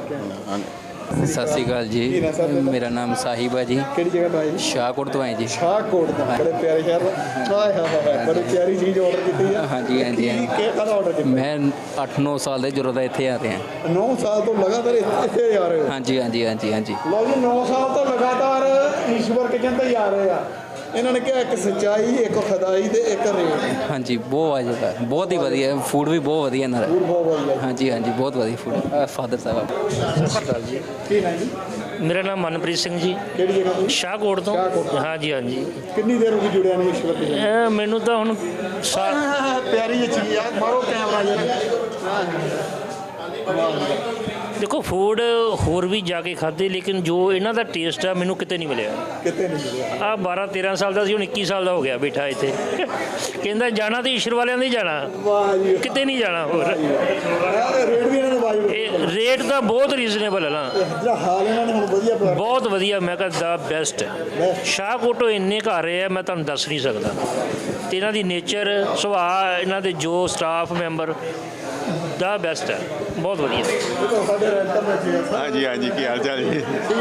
ਹਾਂਜੀ ਸਤਿ ਸ਼੍ਰੀ ਅਕਾਲ ਜੀ? ਮੇਰਾ ਨਾਮ ਸਾਹਿਬ ਹੈ ਜੀ। ਕਿਹੜੀ ਜਗ੍ਹਾ ਤੋਂ ਆਏ ਜੀ? ਸ਼ਾਹਕੋਟ ਤੋਂ ਆਏ ਜੀ। ਸ਼ਾਹਕੋਟ ਤੋਂ ਬੜੇ ਪਿਆਰੇ ਸ਼ਹਿਰ ਤੋਂ ਹਾਏ ਹਾਏ ਬੜੀ ਪਿਆਰੀ ਚੀਜ਼ ਆਰਡਰ ਕੀਤੀ ਆ ਹਾਂਜੀ, ਹਾਂਜੀ, ਕੀ ਹਾਂਜੀ। ਕੀ ਕਾਹਦਾ ਆਰਡਰ ਕੀਤਾ? ਮੈਂ 8-9 ਸਾਲ ਦੇ ਜਦੋਂ ਦਾ ਇੱਥੇ ਆ ਰਿਹਾ। 9 ਸਾਲ ਤੋਂ ਲਗਾਤਾਰ ਇੱਥੇ ਇੱਥੇ ਆ ਰਹੇ ਹੋ? ਹਾਂਜੀ ਹਾਂਜੀ ਹਾਂਜੀ ਹਾਂਜੀ। ਲਓ ਜੀ 9 ਸਾਲ ਤੋਂ ਲਗਾਤਾਰ ਈਸ਼ਵਰ ਕਿਚਨ ਤੇ ਹੀ ਆ ਰਹੇ ਆ। ਇਹਨਾਂ ਨੇ ਕਿਹਾ ਇੱਕ ਸਚਾਈ ਇੱਕ ਖਦਾਈ ਤੇ ਇੱਕ ਰੇਟ ਹਾਂਜੀ ਬਹੁਤ ਹੈ। ਬਹੁਤ ਹੀ ਵਧੀਆ। ਫੂਡ ਵੀ ਬਹੁਤ ਵਧੀਆ ਇਹਨਾਂ ਦਾ। ਫੂਡ ਬਹੁਤ ਵਧੀਆ। ਹਾਂਜੀ ਹਾਂਜੀ ਬਹੁਤ ਵਧੀਆ ਫੂਡ ਫਾਦਰ ਸਾਹਿਬ ਕੀ ਨਾ ਜੀ? ਮੇਰਾ ਨਾਮ ਮਨਪ੍ਰੀਤ ਸਿੰਘ ਜੀ। ਕਿਹੜੀ ਜਗ੍ਹਾ ਤੋਂ? ਸ਼ਾਹਕੋਟ ਤੋਂ। ਤੋਂ। ਹਾਂਜੀ ਹਾਂਜੀ। ਕਿੰਨੀ ਦੇਰ ਹੋ ਗਈ ਜੁੜਿਆ ਨੇ ਈਸ਼ਵਰ ਇਹ ਮੈਨੂੰ ਤਾਂ ਹੁਣ ਪਿਆਰੀ ਚੀਜ਼ ਆ। ਮਾਰੋ ਕੈਮਰਾ ਜਰਾ ਦੇਖੋ ਫੂਡ ਹੋਰ ਵੀ ਜਾ ਕੇ ਖਾਦੇ ਲੇਕਿਨ ਜੋ ਇਹਨਾਂ ਦਾ ਟੇਸਟ ਆ ਮੈਨੂੰ ਕਿਤੇ ਨਹੀਂ ਮਿਲਿਆ। ਕਿਤੇ ਨਹੀਂ ਮਿਲਿਆ। ਆ 12 13 ਸਾਲ ਦਾ ਸੀ ਹੁਣ 21 ਸਾਲ ਦਾ ਹੋ ਗਿਆ ਬੈਠਾ ਇੱਥੇ। ਕਹਿੰਦਾ ਜਾਣਾ ਤੇ ਈਸ਼ਵਰ ਵਾਲਿਆਂ ਦੇ ਜਾਣਾ। ਵਾਹ ਜੀ। ਕਿਤੇ ਨਹੀਂ ਜਾਣਾ ਹੋਰ। ਰੇਟ ਵੀ ਇਹਨਾਂ ਨੇ ਵਾਜਬ ਇਹ ਰੇਟ ਤਾਂ ਬਹੁਤ ਰੀਜ਼ਨੇਬਲ ਹੈ ਨਾ। ਜਿਹੜਾ ਹਾਲ ਇਹਨਾਂ ਨੇ ਹੁਣ ਵਧੀਆ ਬਣਾ ਬਹੁਤ ਵਧੀਆ ਮੈਂ ਕਹਿੰਦਾ ਦਾ ਬੈਸਟ ਸ਼ਾਹਕੋਟੋਂ ਇੰਨੇ ਘਰ ਰਹੇ ਆ ਮੈਂ ਤੁਹਾਨੂੰ ਦੱਸ ਨਹੀਂ ਸਕਦਾ। ਤੇ ਇਹਨਾਂ ਦੀ ਨੇਚਰ ਸੁਭਾਅ ਇਹਨਾਂ ਦੇ ਜੋ ਸਟਾਫ ਮੈਂਬਰ ਦਾ ਬੈਸਟ ਹੈ ਬਹੁਤ ਵਧੀਆ। ਹਾਂਜੀ ਹਾਂਜੀ ਕੀ ਹਾਲ ਚਾਲ ਜੀ? ਕੀ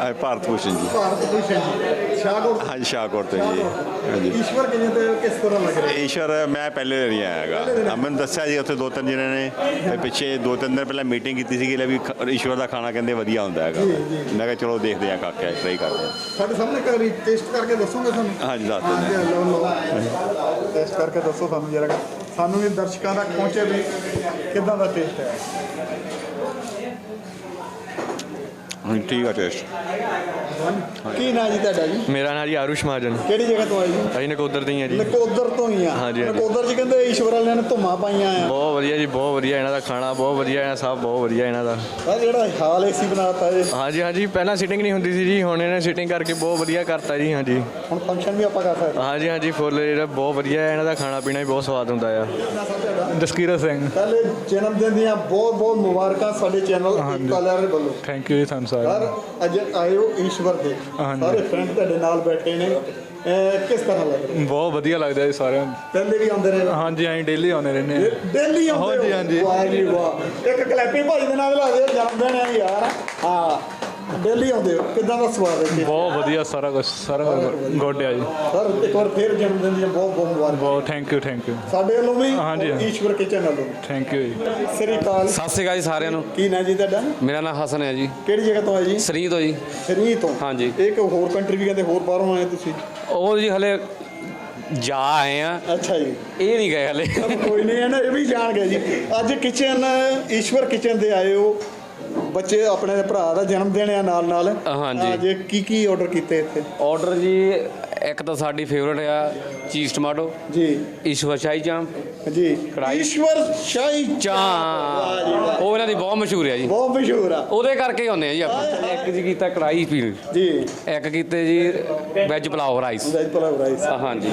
ਆ ਭਾਰਤ ਭੂਸ਼ਣ ਜੀ। ਭਾਰਤ ਭੂਸ਼ਣ ਜੀ। ਸ਼ਾਹਕੋਟ। ਹਾਂਜੀ ਸ਼ਾਹਕੋਟ ਤੋਂ ਜੀ। ਹਾਂਜੀ। ਈਸ਼ਵਰ ਕਿਚਨ ਤੇ ਕਿਸ ਤਰ੍ਹਾਂ ਲੱਗ ਰਿਹਾ? ਈਸ਼ਵਰ ਮੈਂ ਪਹਿਲੇ ਨਹੀਂ ਆਇਆ ਹੈਗਾ। ਮੈਨੂੰ ਦੱਸਿਆ ਜੀ ਉੱਥੇ ਦੋ ਤਿੰਨ ਜਿਹਨਾਂ ਨੇ ਪਿੱਛੇ ਦੋ ਤਿੰਨ ਦਿਨ ਪਹਿਲਾਂ ਮੀਟਿੰਗ ਕੀਤੀ ਸੀਗੀ ਲੈ ਵੀ ਈਸ਼ਵਰ ਦਾ ਖਾਣਾ ਕਹਿੰਦੇ ਵਧੀਆ ਹੁੰਦਾ ਹੈਗਾ। ਮੈਂ ਕਿਹਾ ਚਲੋ ਦੇਖਦੇ ਆ ਕਾਕਿਆ ਟਰਾਈ ਕਰਦੇ ਆ ਸਾਡੇ ਸਾਹਮਣੇ ਕਰੀ ਟੇਸਟ ਕਰਕੇ ਦੱਸੋਗੇ ਸਾਨੂੰ? ਹਾਂਜੀ ਦੱਸ ਦਿੰਦੇ ਟੇਸਟ ਕਰਕੇ ਦੱਸੋ ਸਾਨੂੰ ਜਰਾ ਸਾਨੂੰ ਵੀ ਦਰਸ਼ਕਾਂ ਤੱਕ ਪਹੁੰਚੇ ਵੀ। ਕਿੱਦਾਂ ਦਾ ਟੇਸਟ ਹਾਂ ਠੀਕ ਆ ਟੈਸਟ ਕੀ ਨਾਂ ਜੀ ਤੁਹਾਡਾ ਜੀ? ਮੇਰਾ ਨਾਂ ਜੀ ਆਰੁਸ਼ ਮਹਾਜਨ। ਕਿਹੜੀ ਜਗ੍ਹਾ ਤੋਂ ਆਏ ਜੀ? ਅਸੀਂ ਨਕੋਦਰ ਤੋਂ ਹੀ ਆ ਜੀ। ਨਕੋਦਰ ਤੋਂ ਹੀ ਆ। ਹਾਂਜੀ, ਹਾਂਜੀ। ਨਕੋਦਰ ਚ ਕਹਿੰਦੇ ਈਸ਼ਵਰ ਵਾਲਿਆਂ ਨੇ ਧੁੰਮਾਂ ਪਾਈਆਂ ਆ। ਬਹੁਤ ਵਧੀਆ ਜੀ ਬਹੁਤ ਵਧੀਆ ਇਹਨਾਂ ਦਾ ਖਾਣਾ ਬਹੁਤ ਵਧੀਆ ਇਹਨਾਂ ਸਭ ਬਹੁਤ ਵਧੀਆ ਇਹਨਾਂ ਦਾ। ਆ ਜਿਹੜਾ ਹਾਲ ਏਸੀ ਬਣਾਤਾ ਜੀ। ਹਾਂਜੀ ਹਾਂਜੀ ਪਹਿਲਾਂ ਸਿਟਿੰਗ ਨਹੀਂ ਹੁੰਦੀ ਸੀ ਜੀ ਹੁਣ ਇਹਨੇ ਸਿਟਿੰਗ ਕਰਕੇ ਬਹੁਤ ਵਧੀਆ ਕਰਤਾ ਜੀ ਹਾਂਜੀ। ਹੁਣ ਫੰਕਸ਼ਨ ਵੀ ਆਪਾਂ ਕਰ ਸਕਦੇ ਹਾਂਜੀ ਹਾਂਜੀ ਫੁੱਲ ਜਿਹੜਾ ਬਹੁਤ ਵਧੀਆ ਹੈ, ਇਹਨਾਂ ਦਾ ਖਾਣਾ ਪੀਣਾ ਵੀ ਬਹੁਤ ਸਵਾਦ ਹੁੰਦਾ ਆ। ਜਸਕੀਰਤ ਸਿੰਘ। ਪਹਿਲੇ ਜਨਮ ਦਿਨ ਦੀਆਂ ਬਹੁਤ ਬਹੁਤ ਮੁਬਾਰਕਾਂ ਸਾਡੇ ਚੈਨਲ ਇਕਤਾ ਵੱਲੋਂ। ਥੈਂਕ ਯੂ ਜੀ ਤੁਹਾਨੂੰ ਸਰ ਅੱਜ ਆਏ ਹੋ ਈਸ਼ਵਰ ਦੇ। ਹਾਂਜੀ। ਸਾਰੇ ਫਰੈਂਡ ਤੁਹਾਡੇ ਨਾਲ ਬੈਠੇ ਨੇ। ਅਹ ਕਿਸ ਤਰ੍ਹਾਂ ਲੱਗ ਰਿਹਾ? ਬਹੁਤ ਵਧੀਆ ਲੱਗਦਾ ਜੀ ਸਾਰਿਆਂ ਨੂੰ। ਪਹਿਲੇ ਵੀ ਆਉਂਦੇ ਰਹੇ? ਹਾਂਜੀ ਅਸੀਂ ਡੇਲੀ ਆਉਂਦੇ ਰਹਿੰਦੇ ਹਾਂ। ਡੇਲੀ ਆਉਂਦੇ ਹੋ? ਹਾਂਜੀ, ਹਾਂਜੀ। ਵਾਹ ਜੀ ਵਾਹ। ਇੱਕ ਕਲੈਪੀ ਭਾਈ ਦੇ ਨਾਲ ਲਾਦੇ ਜਨਮ ਦਿਨ ਹੈ ਯਾਰ। ਹਾਂ। ਡੇਲੀ ਆਉਂਦੇ ਹੋ? ਕਿੱਦਾਂ ਦਾ ਸਵਾਦ ਹੈ ਜੀ? ਬਹੁਤ ਵਧੀਆ ਸਾਰਾ ਕੁਝ ਸਾਰਾ ਗੁੱਡ ਆ ਜੀ। ਸਰ ਇੱਕ ਵਾਰ ਫੇਰ ਜਨਮ ਦਿਨ ਦੀਆਂ ਬਹੁਤ ਬਹੁਤ ਮੁਬਾਰਕਾਂ। ਬਹੁਤ ਥੈਂਕ ਯੂ ਥੈਂਕ ਯੂ ਸਾਡੇ ਵੱਲੋਂ ਵੀ ਹਾਂਜੀ, ਹਾਂਜੀ। ਈਸ਼ਵਰ ਕਿਚਨ ਵੱਲੋਂ ਵੀ। ਥੈਂਕ ਯੂ ਜੀ। ਸ੍ਰੀ ਅਕਾਲ। ਸਤਿ ਸ਼੍ਰੀ ਅਕਾਲ ਜੀ ਸਾਰਿਆਂ ਨੂੰ। ਕੀ ਨਾਂ ਜੀ ਤੁਹਾਡਾ? ਮੇਰਾ ਨਾਮ ਹਸਨ ਹੈ ਜੀ। ਕਿਹੜੀ ਜਗ੍ਹਾ ਤੋਂ ਆਏ ਜੀ? ਸਰੀ ਤੋਂ ਜੀ। ਸਰੀ ਤੋਂ? ਹਾਂਜੀ। ਇੱਕ ਹੋਰ ਕੰਟਰੀ ਵੀ ਕਹਿੰਦੇ ਹੋਰ ਬਾਹਰੋਂ ਆਏ ਤੁਸੀਂ? ਉਹ ਜੀ ਹਲੇ ਜਾ ਆਏ ਆ। ਅੱਛਾ ਜੀ। ਇਹ ਨਹੀਂ ਗਏ ਹਲੇ। ਕੋਈ ਨਹੀਂ ਹੈ ਨਾ ਇਹ ਵੀ ਜਾਣ ਗਏ ਜੀ। ਅੱਜ ਕਿਚਨ ਈਸ਼ਵਰ ਕਿਚਨ ਦੇ ਆਏ ਹੋ। ਬੱਚੇ ਆਪਣੇ ਭਰਾ ਦਾ ਜਨਮ ਦਿਨ ਆ ਨਾਲ ਨਾਲ ਹਾਂਜੀ। ਅੱਜ ਕੀ ਕੀ ਆਰਡਰ ਕੀਤੇ ਇੱਥੇ ਆਰਡਰ ਜੀ ਇੱਕ ਤਾਂ ਸਾਡੀ ਫੇਵਰਟ ਆ ਚੀਜ਼ ਟਮਾਟੋ। ਜੀ। ਈਸ਼ਵਰ ਸ਼ਾਹੀ ਚਾਂਪ ਜੀ। ਕੜਾਈ। ਈਸ਼ਵਰ ਸ਼ਾਹੀ ਚਾਂ ਉਹ ਇਹਨਾਂ ਦੀ ਬਹੁਤ ਮਸ਼ਹੂਰ ਹੈ ਜੀ। ਬਹੁਤ ਮਸ਼ਹੂਰ ਆ। ਉਹਦੇ ਕਰਕੇ ਹੀ ਆਉਂਦੇ ਆ ਜੀ ਆਪਾਂ। ਇੱਕ ਜੀ ਕੀਤਾ ਕੜਾਈ ਪੀਣ। ਜੀ। ਇੱਕ ਕੀਤੇ ਜੀ veg pulao rice veg pulao rice ਹਾਂਜੀ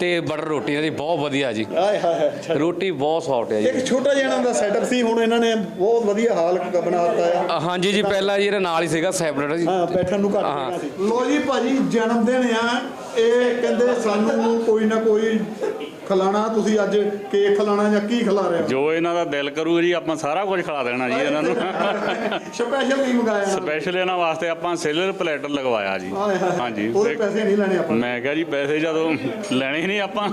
ਤੇ ਬਟਰ ਰੋਟੀ ਇਹਨਾਂ ਦੀ ਬਹੁਤ ਵਧੀਆ ਜੀ। ਆਏ ਹਾਏ ਹਾਏ ਅੱਛਾ। ਰੋਟੀ ਬਹੁਤ ਸੌਫਟ ਹੈ ਜੀ। ਇੱਕ ਛੋਟਾ ਜਿਹਾ ਇਹਨਾਂ ਦਾ ਸੈਟਅਪ ਸੀ ਹੁਣ ਇਹਨਾਂ ਨੇ ਬਹੁਤ ਵਧੀਆ ਹਾਲ ਬਣਾਤਾ ਆ। ਅ, ਹਾਂਜੀ ਜੀ ਪਹਿਲਾਂ ਜੀ ਇਹਦੇ ਨਾਲ ਹੀ ਸੀਗਾ ਸੈਪਰੇਟ ਜੀ। ਹਾਂ ਬੈਠਣ ਨੂੰ ਘੱਟ ਹਾਂ। ਜਗ੍ਹਾ ਸੀ ਲੋ ਜੀ ਭਾਜੀ ਜਨਮ ਦਿਨ ਆ। ਇਹ ਕਹਿੰਦੇ ਸਾਨੂੰ ਕੋਈ ਨਾ ਕੋਈ ਖਿਲਾਣਾ ਤੁਸੀਂ ਅੱਜ ਕੇਕ ਖਿਲਾਣਾ ਜਾਂ ਕੀ ਖਿਲਾ ਰਹੇ ਹੋ? ਜੋ ਇਹਨਾਂ ਦਾ ਦਿਲ ਕਰੂ ਜੀ ਆਪਾਂ ਸਾਰਾ ਕੁਝ ਖਿਲਾ ਦੇਣਾ ਜੀ ਇਹਨਾਂ ਨੂੰ। ਸਪੈਸ਼ਲ ਕੀ ਮੰਗਾਇਆ ਸਪੈਸ਼ਲ ਇਹਨਾਂ ਵਾਸਤੇ ਆਪਾਂ ਸਿਲਰ ਪਲੇਟਰ ਲਗਵਾਇਆ ਜੀ। ਹਾਂਜੀ। ਉਹਦੇ ਪੈਸੇ ਨਹੀਂ ਲੈਣੇ ਆਪਾਂ। ਮੈਂ ਕਿਹਾ ਜੀ ਪੈਸੇ ਜਦੋਂ ਲੈਣੇ ਨਹੀਂ ਆਪਾਂ।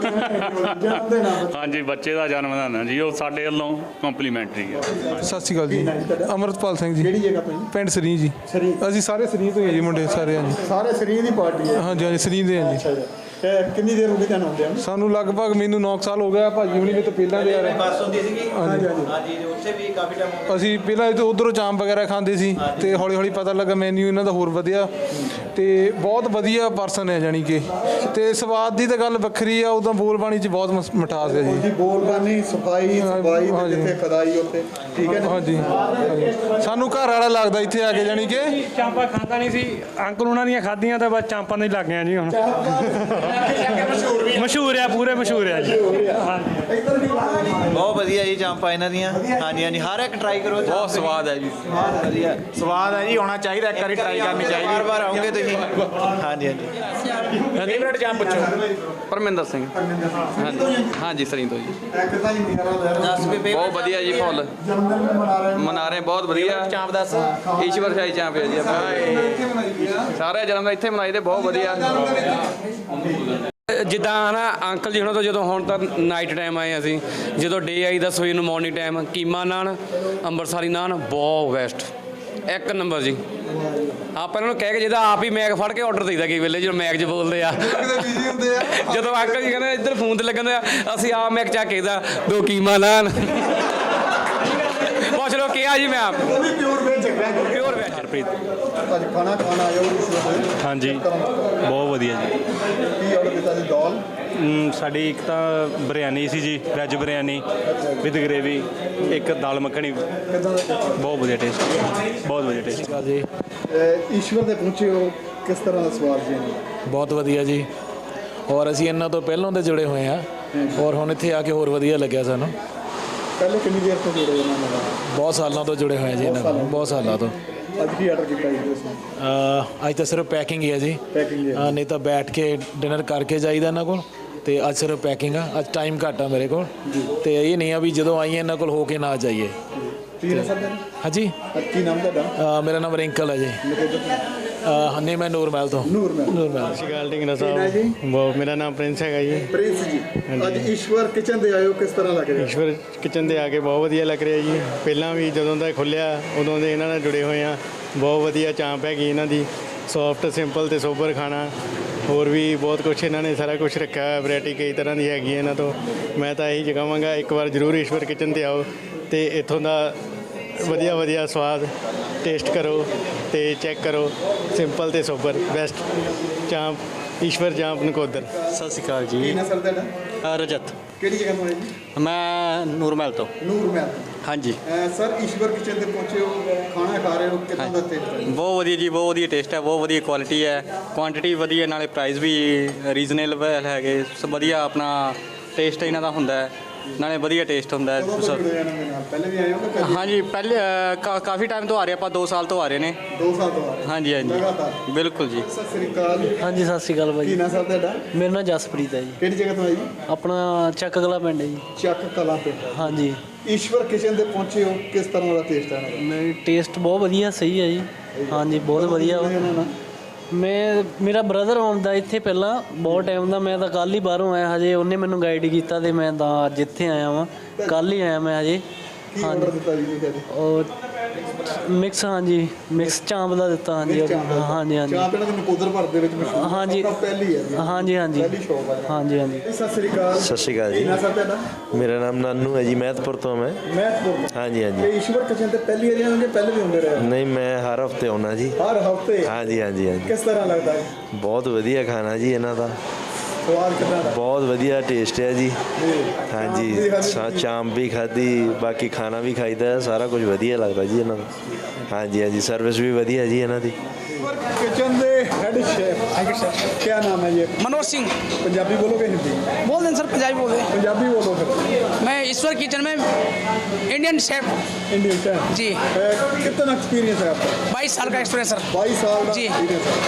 ਹਾਂਜੀ ਬੱਚੇ ਦਾ ਜਨਮ ਦਿਨ ਹੈ ਜੀ ਉਹ ਸਾਡੇ ਵੱਲੋਂ ਕੰਪਲੀਮੈਂਟਰੀ ਹੈ ਸਤਿ ਸ਼੍ਰੀ ਅਕਾਲ ਜੀ? ਅਮਰਤਪਾਲ ਸਿੰਘ ਜੀ। ਕਿਹੜੀ ਜਗ੍ਹਾ ਤੋਂ ਜੀ? ਪਿੰਡ ਸਰੀ ਜੀ। ਸਰੀ। ਅਸੀਂ ਸਾਰੇ ਸਰੀ ਤੋਂ ਹੀ ਹਾਂ ਜੀ ਮੁੰਡੇ ਸਾਰੇ ਹਾਂ ਜੀ। ਸਾਰੇ ਸਰੀਰ ਦੀ ਪਾਰਟੀ ਹੈ। ਹਾਂਜੀ ਹਾਂਜੀ ਸਰੀ ਦੇ ਹਾਂ ਜੀ। ਕਿੰਨੀ ਦੇਰ ਹੋ ਗਈ ਤੁਹਾਨੂੰ ਆਉਂਦਿਆਂ ਨੂੰ? ਸਾਨੂੰ ਲਗਭਗ ਮੈਨੂੰ 9 ਸਾਲ ਹੋ ਗਿਆ ਭਾਜੀ ਹੁਣੀ ਵੀ ਤਾਂ ਪਹਿਲਾਂ ਦੇ ਆ ਰਹੇ। ਬੱਸ ਹੁੰਦੀ ਸੀਗੀ? ਹਾਂਜੀ। ਹਾਂਜੀ ਹਾਂਜੀ। ਉੱਥੇ ਵੀ ਕਾਫੀ ਟਾਈਮ ਅਸੀਂ ਪਹਿਲਾਂ ਇੱਥੇ ਉਧਰੋਂ ਚਾਂਪ ਵਗੈਰਾ ਖਾਂਦੇ ਸੀ ਤੇ ਹੌਲੀ ਹੌਲੀ ਪਤਾ ਲੱਗਾ ਮੈਨੂ ਇਹਨਾਂ ਦਾ ਹੋਰ ਵਧੀਆ। ਤੇ ਬਹੁਤ ਵਧੀਆ ਪਰਸਨ ਹੈ ਜਾਨੀ ਕਿ। ਤੇ ਸਵਾਦ ਦੀ ਤਾਂ ਗੱਲ ਵੱਖਰੀ ਆ ਉਦੋਂ ਬੋਲ ਬਾਣੀ 'ਚ ਬਹੁਤ ਮਸ- ਮਿਠਾਸ ਹੈ ਜੀ। ਜੀ ਬੋਲਬਾਨੀ ਸਫ਼ਾਈ ਸਫ਼ਾਈ ਤੇ ਹਾਂਜੀ। ਜਿੱਥੇ ਖਦਾਈ ਉੱਥੇ ਠੀਕ ਹੈ ਨਾ? ਹਾਂਜੀ ਹਾਂਜੀ। ਸਾਨੂੰ ਘਰ ਵਾਲਾ ਲੱਗਦਾ ਇੱਥੇ ਆ ਕੇ ਜਾਨੀ ਕਿ। ਚਾਂਪਾ ਖਾਂਦਾ ਨਹੀਂ ਸੀ ਅੰਕਲ ਉਹਨਾਂ ਦੀਆਂ ਖਾਧੀਆਂ ਤਾਂ ਬਸ ਚਾਂਪਾਂ ਦੇ ਹੀ ਲੱਗ ਗਿਆ ਜੀ ਹੁਣ। ਮਸ਼ਹੂਰ ਆ। ਪੂਰੇ ਮਸ਼ਹੂਰ ਆ ਜੀ। ਬਹੁਤ ਵਧੀਆ ਜੀ ਚਾਂਪਾ ਇਹਨਾਂ ਦੀਆਂ। ਹਾਂਜੀ ਹਾਂਜੀ ਹਰ ਇੱਕ ਟਰਾਈ ਕਰੋ ਬਹੁਤ ਸਵਾਦ ਹੈ ਜੀ। ਵਧੀਆ ਸਵਾਦ ਹੈ ਜੀ ਹੋਣਾ ਚਾਹੀਦਾ ਇੱਕ ਵਾਰੀ ਟਰਾਈ ਕਰਨੀ ਚਾਹੀਦੀ। ਬਾਰ ਬਾਰ ਆਉਂਗੇ ਤੁਸੀਂ ਹਾਂਜੀ ਹਾਂਜੀ। ਫੇਵਰਟ ਚਾਂਪ ਪੁੱਛੋ ਪਰਮਿੰਦਰ ਸਿੰਘ। ਹਾਂਜੀ। ਹਾਂਜੀ ਸਰੀ ਤੋਂ ਜੀ। ਤਾਂ ਬਹੁਤ ਵਧੀਆ ਜੀ ਫੁੱਲ ਮਨਾ ਰਹੇ ਬਹੁਤ ਵਧੀਆ। ਚਾਂਪ ਦੱਸ ਈਸ਼ਵਰ ਸ਼ਾਹੀ ਚਾਂਪ ਹੈ ਜੀ ਆਪਣਾ। ਸਾਰੇ ਜਨਮ ਦਿਨ ਇੱਥੇ ਮਨਾਈ ਦੇ ਬਹੁਤ ਵਧੀਆ। ਜਿੱਦਾਂ ਨਾ ਅੰਕਲ ਜੀ ਹੁਣਾਂ ਤੋਂ ਜਦੋਂ ਹੁਣ ਤਾਂ ਨਾਈਟ ਟਾਈਮ ਆਏ ਅਸੀਂ ਜਦੋਂ ਡੇ ਆਈ ਦਾ ਸਵੇਰ ਨੂੰ ਮਾਰਨਿੰਗ ਟਾਈਮ ਕੀਮਾ ਨਾਨ ਅੰਮ੍ਰਿਤਸਰੀ ਨਾਨ ਬਹੁਤ ਬੈਸਟ ਇੱਕ ਨੰਬਰ ਜੀ। ਆਪਾਂ ਇਹਨਾਂ ਨੂੰ ਕਹਿ ਕੇ ਜਿਹਦਾ ਆਪ ਹੀ ਮੈਗ ਫੜ ਕੇ ਆਰਡਰ ਦੇਈਦਾ ਕਈ ਵੇਲੇ ਜਦੋਂ ਮੈਗ 'ਚ ਬੋਲਦੇ ਆ। ਬਿਜ਼ੀ ਹੁੰਦੇ ਆ। ਜਦੋਂ ਅੰਕਲ ਜੀ ਕਹਿੰਦੇ ਇੱਧਰ ਫੋਨ ਤੇ ਲੱਗਣ ਆ ਅਸੀਂ ਆਪ ਮੈਗ ਚੱਕ ਕੇ ਦਾ ਦੋ ਕੀਮਾ ਨਾਨ ਪੁੱਛ ਲਓ ਕਿਹਾ ਜੀ ਮੈਂ ਆਪ। ਉਹ ਵੀ ਪਿਓਰ ਵੇਜ ਚੱਕਦਾ ਪਿਓਰ ਵੈਜ ਹਰਪ੍ਰੀਤ। ਅੱਜ ਖਾਣਾ ਖਾਣਾ ਆਇਓ ਇਸ ਹਾਂਜੀ ਬਹੁਤ ਵਧੀਆ ਜੀ। ਕੀ ਆਰਡਰ ਦਿੱਤਾ ਜੀ? ਦਾਲ? ਸਾਡੀ ਇੱਕ ਤਾਂ ਬਿਰਿਆਨੀ ਸੀ ਜੀ ਵੈਜ ਬਿਰਿਆਨੀ ਵਿਦ ਗ੍ਰੇਵੀ ਇੱਕ ਦਾਲ ਮੱਖਣੀ। ਬਹੁਤ ਵਧੀਆ ਟੇਸਟ ਬਹੁਤ ਵਧੀਆ ਟੇਸਟ ਜੀ। ਈਸ਼ਵਰ ਦੇ ਪਹੁੰਚੇ ਹੋ ਕਿਸ ਤਰ੍ਹਾਂ ਦਾ ਸਵਾਦ ਜੀ? ਬਹੁਤ ਵਧੀਆ ਜੀ। ਔਰ ਅਸੀਂ ਇਹਨਾਂ ਤੋਂ ਪਹਿਲਾਂ ਦੇ ਜੁੜੇ ਹੋਏ ਆ ਔਰ ਹੁਣ ਇੱਥੇ ਆ ਕੇ ਹੋਰ ਵਧੀਆ ਲੱਗਿਆ ਸਾਨੂੰ। ਪਹਿਲੇ ਕਿੰਨੀ ਦੇਰ ਤੋਂ ਜੁੜੇ ਇਹਨਾਂ ਨਾਲ? ਬਹੁਤ ਸਾਲਾਂ ਤੋਂ ਜੁੜੇ ਹੋਏ ਆ ਜੀ ਇਹਨਾਂ ਨਾਲ ਬਹੁਤ ਸਾਲਾਂ ਤੋਂ। ਅੱਜ ਕੀ ਆਰਡਰ ਕੀਤਾ ਜੀ ਤੁਸੀਂ? ਅੱਜ ਤਾਂ ਸਿਰਫ ਪੈਕਿੰਗ ਹੀ ਹੈ ਜੀ। ਪੈਕਿੰਗ ਅਹ ਨਹੀਂ ਤਾਂ ਬੈਠ ਕੇ ਡਿਨਰ ਕਰਕੇ ਜਾਈਦਾ ਇਹਨਾਂ ਕੋਲ। ਤੇ ਅੱਜ ਸਿਰਫ ਪੈਕਿੰਗ ਆ ਅੱਜ ਟਾਈਮ ਘੱਟ ਆ ਮੇਰੇ ਕੋਲ। ਤੇ ਇਹ ਨਹੀਂ ਆ ਵੀ ਜਦੋਂ ਆਈਏ ਇਹਨਾਂ ਕੋਲ ਹੋ ਕੇ ਨਾ ਜਾਈਏ। ਹਾਂਜੀ। ਕੀ ਨਾਮ ਤੁਹਾਡਾ? ਮੇਰਾ ਨਾਮ ਰਿੰਕਲ ਹੈ ਜੀ। ਅਹ ਨਹੀਂ ਮੈਂ ਨੂਰਮਹਿਲ ਤੋਂ। ਨੂਰ ਮੈਂ ਨੂਰਮਹਿਲ। ਸਤਿ ਸ਼੍ਰੀ ਅਕਾਲ ਢਿੰਗਰਾ? ਸਾਹਿਬ ਬਹੁਤ ਮੇਰਾ ਨਾਮ ਪ੍ਰਿੰਸ ਹੈਗਾ ਜੀ। ਪ੍ਰਿੰਸ ਜੀ ਅੱਜ ਈਸ਼ਵਰ ਕਿਚਨ ਦੇ ਆਇਓ ਕਿਸ ਤਰ੍ਹਾਂ ਲੱਗ ਰਿਹਾ? ਈਸ਼ਵਰ ਕਿਚਨ ਦੇ ਆ ਕੇ ਬਹੁਤ ਵਧੀਆ ਲੱਗ ਰਿਹਾ ਜੀ। ਪਹਿਲਾਂ ਵੀ ਜਦੋਂ ਦਾ ਖੁੱਲਿਆ ਉਦੋਂ ਦੇ ਇਹਨਾਂ ਨਾਲ ਜੁੜੇ ਹੋਏ ਆ। ਬਹੁਤ ਵਧੀਆ ਚਾਂਪ ਹੈਗੀ ਇਹਨਾਂ ਦੀ। ਸੌਫਟ ਸਿੰਪਲ ਤੇ ਸੋਬਰ ਖਾਣਾ। ਹੋਰ ਵੀ ਬਹੁਤ ਕੁਝ ਇਹਨਾਂ ਨੇ ਸਾਰਾ ਕੁਝ ਰੱਖਿਆ ਹੋਇਆ ਵੈਰਾਈਟੀ ਕਈ ਤਰ੍ਹਾਂ ਦੀ ਹੈਗੀ ਹੈ ਇਹਨਾਂ ਤੋਂ। ਮੈਂ ਤਾਂ ਇਹੀ ਜਗਾਵਾਂਗਾ ਇੱਕ ਵਾਰ ਜ਼ਰੂਰ ਈਸ਼ਵਰ ਕਿਚਨ ਤੇ ਆਓ ਤੇ ਇੱਥੋਂ ਦਾ ਵਧੀਆ ਵਧੀਆ ਸਵਾਦ ਟੇਸਟ ਕਰੋ ਤੇ ਚੈੱਕ ਕਰੋ। ਸਿੰਪਲ ਤੇ ਸੋਬਰ ਬੈਸਟ ਚਾਂਪ ਈਸ਼ਵਰ ਚਾਂਪ ਨਕੋਦਰ। ਸਤਿ ਸ਼੍ਰੀ ਅਕਾਲ ਕੀ ਜੀ ਨਾ ਸਰ ਤੁਹਾਡਾ? ਰਜਤ। ਕਿਹੜੀ ਜਗ੍ਹਾ ਤੋਂ ਆਏ ਜੀ? ਮੈਂ ਨੂਰਮਹਿਲ ਤੋਂ। ਨੂਰ ਹਾਂਜੀ। ਸਰ ਈਸ਼ਵਰ ਕਿਚਨ ਤੇ ਪਹੁੰਚੇ ਹੋ ਖਾਣਾ ਖਾ ਰਹੇ ਹੋ ਕਿਦਾਂ ਦਾ ਟੇਸਟ ਹੈ? ਬਹੁਤ ਵਧੀਆ ਜੀ ਬਹੁਤ ਵਧੀਆ ਟੇਸਟ ਹੈ ਬਹੁਤ ਵਧੀਆ ਕੁਆਲਿਟੀ ਹੈ। ਕੁਆਂਟੀਟੀ ਵਧੀਆ ਨਾਲੇ ਪ੍ਰਾਈਸ ਵੀ ਰੀਜ਼ਨੇਬਲ ਹੈਗੇ ਸਭ ਵਧੀਆ ਆਪਣਾ ਟੇਸਟ ਇਹਨਾਂ ਦਾ ਹੁੰਦਾ ਹੈ। ਨਾਲੇ ਵਧੀਆ ਟੇਸਟ ਹੁੰਦਾ ਹੈ ਕਦੋਂ ਤੋਂ ਸਭ- ਜੁੜੇ ਇਹਨਾਂ ਦੇ ਨਾਲ ਪਹਿਲੇ ਵੀ ਆਏ ਹੋ ਕਿ ਹਾਂਜੀ ਪਹਿਲੇ ਅ, ਕਾ- ਕਾਫੀ ਟਾਈਮ ਤੋਂ ਆ ਰਹੇ ਆਪਾਂ 2 ਸਾਲ ਤੋਂ ਆ ਰਹੇ ਨੇ। 2 ਸਾਲ ਤੋਂ ਆ ਰਹੇ। ਹਾਂਜੀ ਹਾਂਜੀ। ਲਗਾਤਾਰ? ਬਿਲਕੁਲ ਜੀ। ਸਤਿ ਸ੍ਰੀ ਅਕਾਲ। ਹਾਂਜੀ ਸਤਿ ਸ਼੍ਰੀ ਅਕਾਲ ਕੀ ਭਾਈ ਨਾ ਸਰ ਤੁਹਾਡਾ? ਮੇਰਾ ਨਾਮ ਜਸਪ੍ਰੀਤ ਹੈ ਜੀ। ਕਿਹੜੀ ਜਗ੍ਹਾ ਤੋਂ ਆਏ ਜੀ? ਆਪਣਾ ਚੱਕ ਗਲਾ ਪਿੰਡ ਹੈ ਜੀ। ਚੱਕ ਕਲਾਂ ਤੇ ਹਾਂਜੀ। ਈਸ਼ਵਰ ਕਿਚਨ ਤੇ ਪਹੁੰਚੇ ਹੋ ਕਿਸ ਤਰ੍ਹਾਂ ਦਾ ਟੇਸਟ ਹੈ? ਇਹਨਾਂ ਮੇਰੀ ਟੇਸਟ ਬਹੁਤ ਵਧੀਆ ਸਹੀ ਹੈ ਜੀ। ਹਾਂਜੀ ਬਹੁਤ ਵਧੀਆ। ਵਾ। ਮੈਂ, ਮੇਰਾ ਬ੍ਰਦਰ ਆਉਂਦਾ ਇੱਥੇ ਪਹਿਲਾਂ ਬਹੁਤ ਟਾਈਮ ਦਾ, ਮੈਂ ਤਾਂ ਕੱਲ ਹੀ ਬਾਹਰੋਂ ਆਇਆ ਹਜੇ, ਉਹਨੇ ਮੈਨੂੰ ਗਾਈਡ ਕੀਤਾ ਤੇ ਮੈਂ ਤਾਂ ਅੱਜ ਇੱਥੇ ਆਇਆ ਵਾਂ। ਕੱਲ ਹੀ ਆਇਆ ਮੈਂ ਹਜੇ। ਕੀ ਆਰਡਰ ਦਿੱਤਾ ਜੀ ਤੁਸੀਂ ਅੱਜ? ਉਹ ਮਿਕਸ ਹਾਂਜੀ ਮਿਕਸ ਚਾਂਪ ਦਾ ਦਿੱਤਾ ਹਾਂਜੀ ਹਾਂਜੀ ਹਾਂਜੀ। ਚਾਂਪ ਇਹਨਾਂ ਦੀ ਨਕੋਦਰ ਭਰ ਦੇ ਵਿੱਚ ਮਸ਼ਹੂਰ ਹੈ। ਹਾਂਜੀ। ਪਹਿਲੀ ਹੈ ਜੀ। ਹਾਂਜੀ ਹਾਂਜੀ। ਪਹਿਲੀ ਸ਼ੋਪ ਹੈ ਹਾਂਜੀ ਹਾਂਜੀ। ਜੀ, ਸਤਿ ਸ੍ਰੀ ਅਕਾਲ। ਸਤਿ ਸ਼੍ਰੀ ਅਕਾਲ ਜੀ। ਨਾਮ ਸਰ ਤੁਹਾਡਾ? ਮੇਰਾ ਨਾਮ ਨਾਨੂ ਹੈ ਜੀ ਮਹਿਤਪੁਰ ਤੋਂ ਮੈਂ। ਮਹਿਤਪੁਰ ਹਾਂਜੀ ਇਹ ਹਾਂਜੀ ਈਸ਼ਵਰ ਕਿਚਨ ਤੇ ਪਹਿਲੀ ਏਰੀਆ ਹੋਣਗੇ ਪਹਿਲੇ ਵੀ ਹੁੰਦੇ ਰਹੇ ਨਹੀਂ ਮੈਂ ਹਰ ਹਫ਼ਤੇ ਆਉਣਾ ਜੀ। ਹਰ ਹਫ਼ਤੇ? ਹਾਂਜੀ ਹਾਂਜੀ ਹਾਂਜੀ। ਕਿਸ ਤਰ੍ਹਾਂ ਲੱਗਦਾ ਹੈ ਬਹੁਤ ਵਧੀਆ ਖਾਣਾ ਜੀ ਇਹਨਾਂ ਦਾ। ਸਵਾਦ ਕਿੰਨਾ ਦਾ? ਬਹੁਤ ਵਧੀਆ ਟੇਸਟ ਹੈ ਜੀ। ਹਾਂਜੀ ਚਾਮ ਵੀ ਖਾਦੀ ਬਾਕੀ ਖਾਣਾ ਵੀ ਖਾਈਦਾ ਸਾਰਾ ਕੁਝ ਵਧੀਆ ਲੱਗਦਾ ਜੀ ਇਹਨਾਂ ਦਾ। ਹਾਂਜੀ ਹਾਂਜੀ ਸਰਵਿਸ ਵੀ ਵਧੀਆ ਜੀ ਇਹਨਾਂ ਦੀ। हेड शेफ क्या नाम है ये? मनोज सिंह। पंजाबी बोलोगे हिंदी? बोल दें सर पंजाबी बोल दें। पंजाबी बोलो फिर। मैं ईश्वर किचन में इंडियन शेफ इंडियन शेफ जी। कितना एक्सपीरियंस है आपका? बाईस साल का एक्सपीरियंस सर। बाईस साल जी।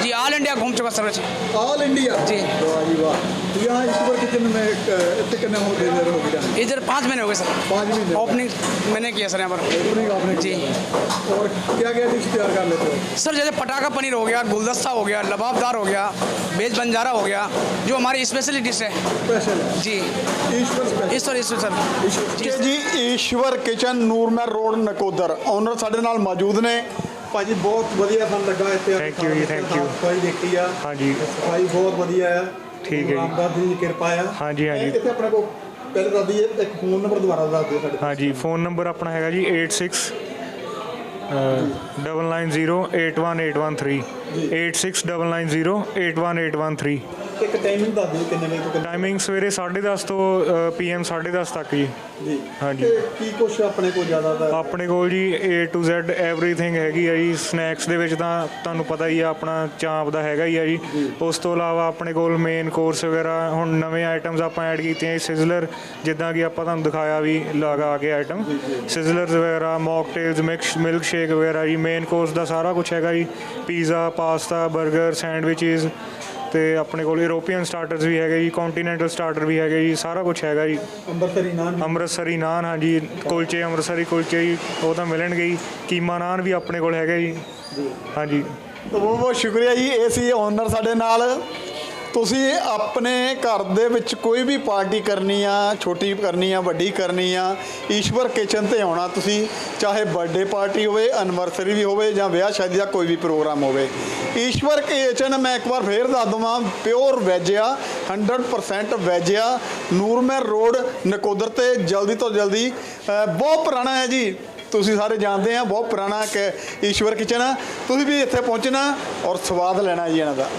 जी ऑल इंडिया घूम चुका सर ऑल इंडिया जी। वाह जी वाह। तो यहाँ ईश्वर किचन में इतने कितने हो गए हो इधर पाँच महीने हो गए सर। पाँच महीने ओपनिंग मैंने किया सर यहाँ पर। ओपनिंग आपने जी। और क्या क्या डिश तैयार कर लेते हो? सर जैसे पटाखा पनीर हो गया गुलदस्ता हो गया लबाबदार हो गया वेज बंजारा हो गया जो हमारी स्पेशल डिश है स्पेशल है जी ईश्वर स्पेशल ईश्वर Ishwar sir ji ji Ishwar kitchen Nurmahal road Nakodar owner ਸਾਡੇ ਨਾਲ ਮੌਜੂਦ ਨੇ ਭਾਜੀ ਬਹੁਤ ਵਧੀਆ ਸਾਨੂੰ ਲੱਗਾ ਇੱਥੇ ਆ ਕੇ Thank you ਜੀ, thank you। ਸਫਾਈ ਦੇਖੀ ਆ ਹਾਂਜੀ ਸਫਾਈ ਬਹੁਤ ਵਧੀਆ ਆ ਠੀਕ ਹੈ ਜੀ। ਰਾਮਦਾਸ ਜੀ ਦੀ ਕਿਰਪਾ ਆ ਹਾਂਜੀ, ਹਾਂਜੀ। ਇਹ ਇੱਥੇ ਆਪਣੇ ਕੋਲ ਪਹਿਲੇ ਦੱਸ ਦਈਏ ਇੱਕ ਫੋਨ ਨੰਬਰ ਦੁਬਾਰਾ ਦੱਸ ਦਿਓ ਸਾਡੇ ਹਾਂਜੀ ਫੋਨ ਨੰਬਰ ਆਪਣਾ ਹੈਗਾ ਜੀ 86 double nine zero eight one eight one three eight six double nine zero eight one eight one three ਇੱਕ ਟਾਈਮਿੰਗ ਦੱਸ ਦਿਓ ਕਿੰਨੇ ਵਜੇ ਤੋਂ ਕਿੰਨੇ ਟਾਈਮਿੰਗ ਸਵੇਰੇ 10:30 ਤੋਂ ਪੀਐਮ 10:30 ਤੱਕ ਜੀ। ਜੀ। ਹਾਂਜੀ। ਤੇ ਕੀ ਕੁਛ ਆਪਣੇ ਕੋਲ ਜ਼ਿਆਦਾ ਦਾ ਆਪਣੇ ਕੋਲ ਜੀ A to Z ਐਵਰੀਥਿੰਗ ਹੈਗੀ ਆ ਜੀ। ਸਨੈਕਸ ਦੇ ਵਿੱਚ ਤਾਂ ਤੁਹਾਨੂੰ ਪਤਾ ਹੀ ਆ ਆਪਣਾ ਚਾਂਪ ਦਾ ਹੈਗਾ ਹੀ ਆ ਜੀ। ਉਸ ਤੋਂ ਇਲਾਵਾ ਆਪਣੇ ਕੋਲ ਮੇਨ ਕੋਰਸ ਵਗੈਰਾ ਹੁਣ ਨਵੇਂ ਆਈਟਮਸ ਆਪਾਂ ਐਡ ਕੀਤੀਆਂ ਸਿਜ਼ਲਰ ਜਿੱਦਾਂ ਕਿ ਆਪਾਂ ਤੁਹਾਨੂੰ ਦਿਖਾਇਆ ਵੀ ਲਗਾ ਕੇ ਆਈਟਮ ਸਿਜ਼ਲਰਸ ਵਗੈਰਾ ਮੌਕਟੇਲਸ ਮਿਕਸ ਮਿਲਕ ਸ਼ੇਕ ਵਗੈਰਾ ਜੀ। ਮੇਨ ਕੋਰਸ ਦਾ ਸਾਰਾ ਕੁਝ ਹੈਗਾ ਜੀ। ਪੀਜ਼ਾ ਪਾਸਤਾ 버ਗਰ ਸੈਂਡਵਿਚਸ ਤੇ ਆਪਣੇ ਕੋਲ ਯੂਰੋਪੀਅਨ ਸਟਾਰਟਰਸ ਵੀ ਹੈਗੇ ਜੀ ਕੰਟੀਨੈਂਟਲ ਸਟਾਰਟਰ ਵੀ ਹੈਗੇ ਜੀ ਸਾਰਾ ਕੁਝ ਹੈਗਾ ਜੀ। ਅੰਮ੍ਰਿਤਸਰੀ ਨਾਨ ਅੰਮ੍ਰਿਤਸਰੀ ਨਾਨ ਹਾਂਜੀ ਕੁਲਚੇ ਅੰਮ੍ਰਿਤਸਰੀ ਕੁਲਚੇ ਜੀ ਉਹ ਤਾਂ ਮਿਲਣਗੇ ਹੀ ਕੀਮਾ ਨਾਨ ਵੀ ਆਪਣੇ ਕੋਲ ਹੈਗਾ ਜੀ। ਹਾਂਜੀ। ਤਾਂ ਬਹੁਤ ਬਹੁਤ ਸ਼ੁਕਰੀਆ ਜੀ ਇਹ ਸੀ ਓਨਰ ਸਾਡੇ ਨਾਲ। ਤੁਸੀਂ ਆਪਣੇ ਘਰ ਦੇ ਵਿੱਚ ਕੋਈ ਵੀ ਪਾਰਟੀ ਕਰਨੀ ਆ, ਛੋਟੀ ਕਰਨੀ ਆ, ਵੱਡੀ ਕਰਨੀ ਆ, ਈਸ਼ਵਰ ਕਿਚਨ ਤੇ ਆਉਣਾ ਤੁਸੀਂ, ਚਾਹੇ ਬਰਥਡੇ ਪਾਰਟੀ ਹੋਵੇ ਐਨਵਰਸਰੀ ਵੀ ਹੋਵੇ ਜਾਂ ਵਿਆਹ ਸ਼ਾਦੀ ਦਾ ਕੋਈ ਵੀ ਪ੍ਰੋਗਰਾਮ ਹੋਵੇ। ਈਸ਼ਵਰ ਕਿਚਨ ਮੈਂ ਇੱਕ ਵਾਰ ਫੇਰ ਦੱਸ ਦਵਾਂ ਪਿਓਰ ਵੈਜ ਆ 100% ਵੈਜ ਆ ਨੂਰਮਹਿਰ ਰੋਡ, ਨਕੋਦਰ ਤੇ ਜਲਦੀ ਤੋਂ ਜਲਦੀ ਬਹੁਤ ਪੁਰਾਣਾ ਹੈ ਜੀ। ਤੁਸੀਂ ਸਾਰੇ ਜਾਣਦੇ ਆ, ਬਹੁਤ ਪੁਰਾਣਾ ਕਿ ਈਸ਼ਵਰ ਕਿਚਨ ਆ। ਤੁਸੀਂ ਵੀ ਇੱਥੇ ਪਹੁੰਚਣਾ ਔਰ ਸਵਾਦ ਲੈਣਾ ਜੀ ਇਹਨਾਂ ਦਾ।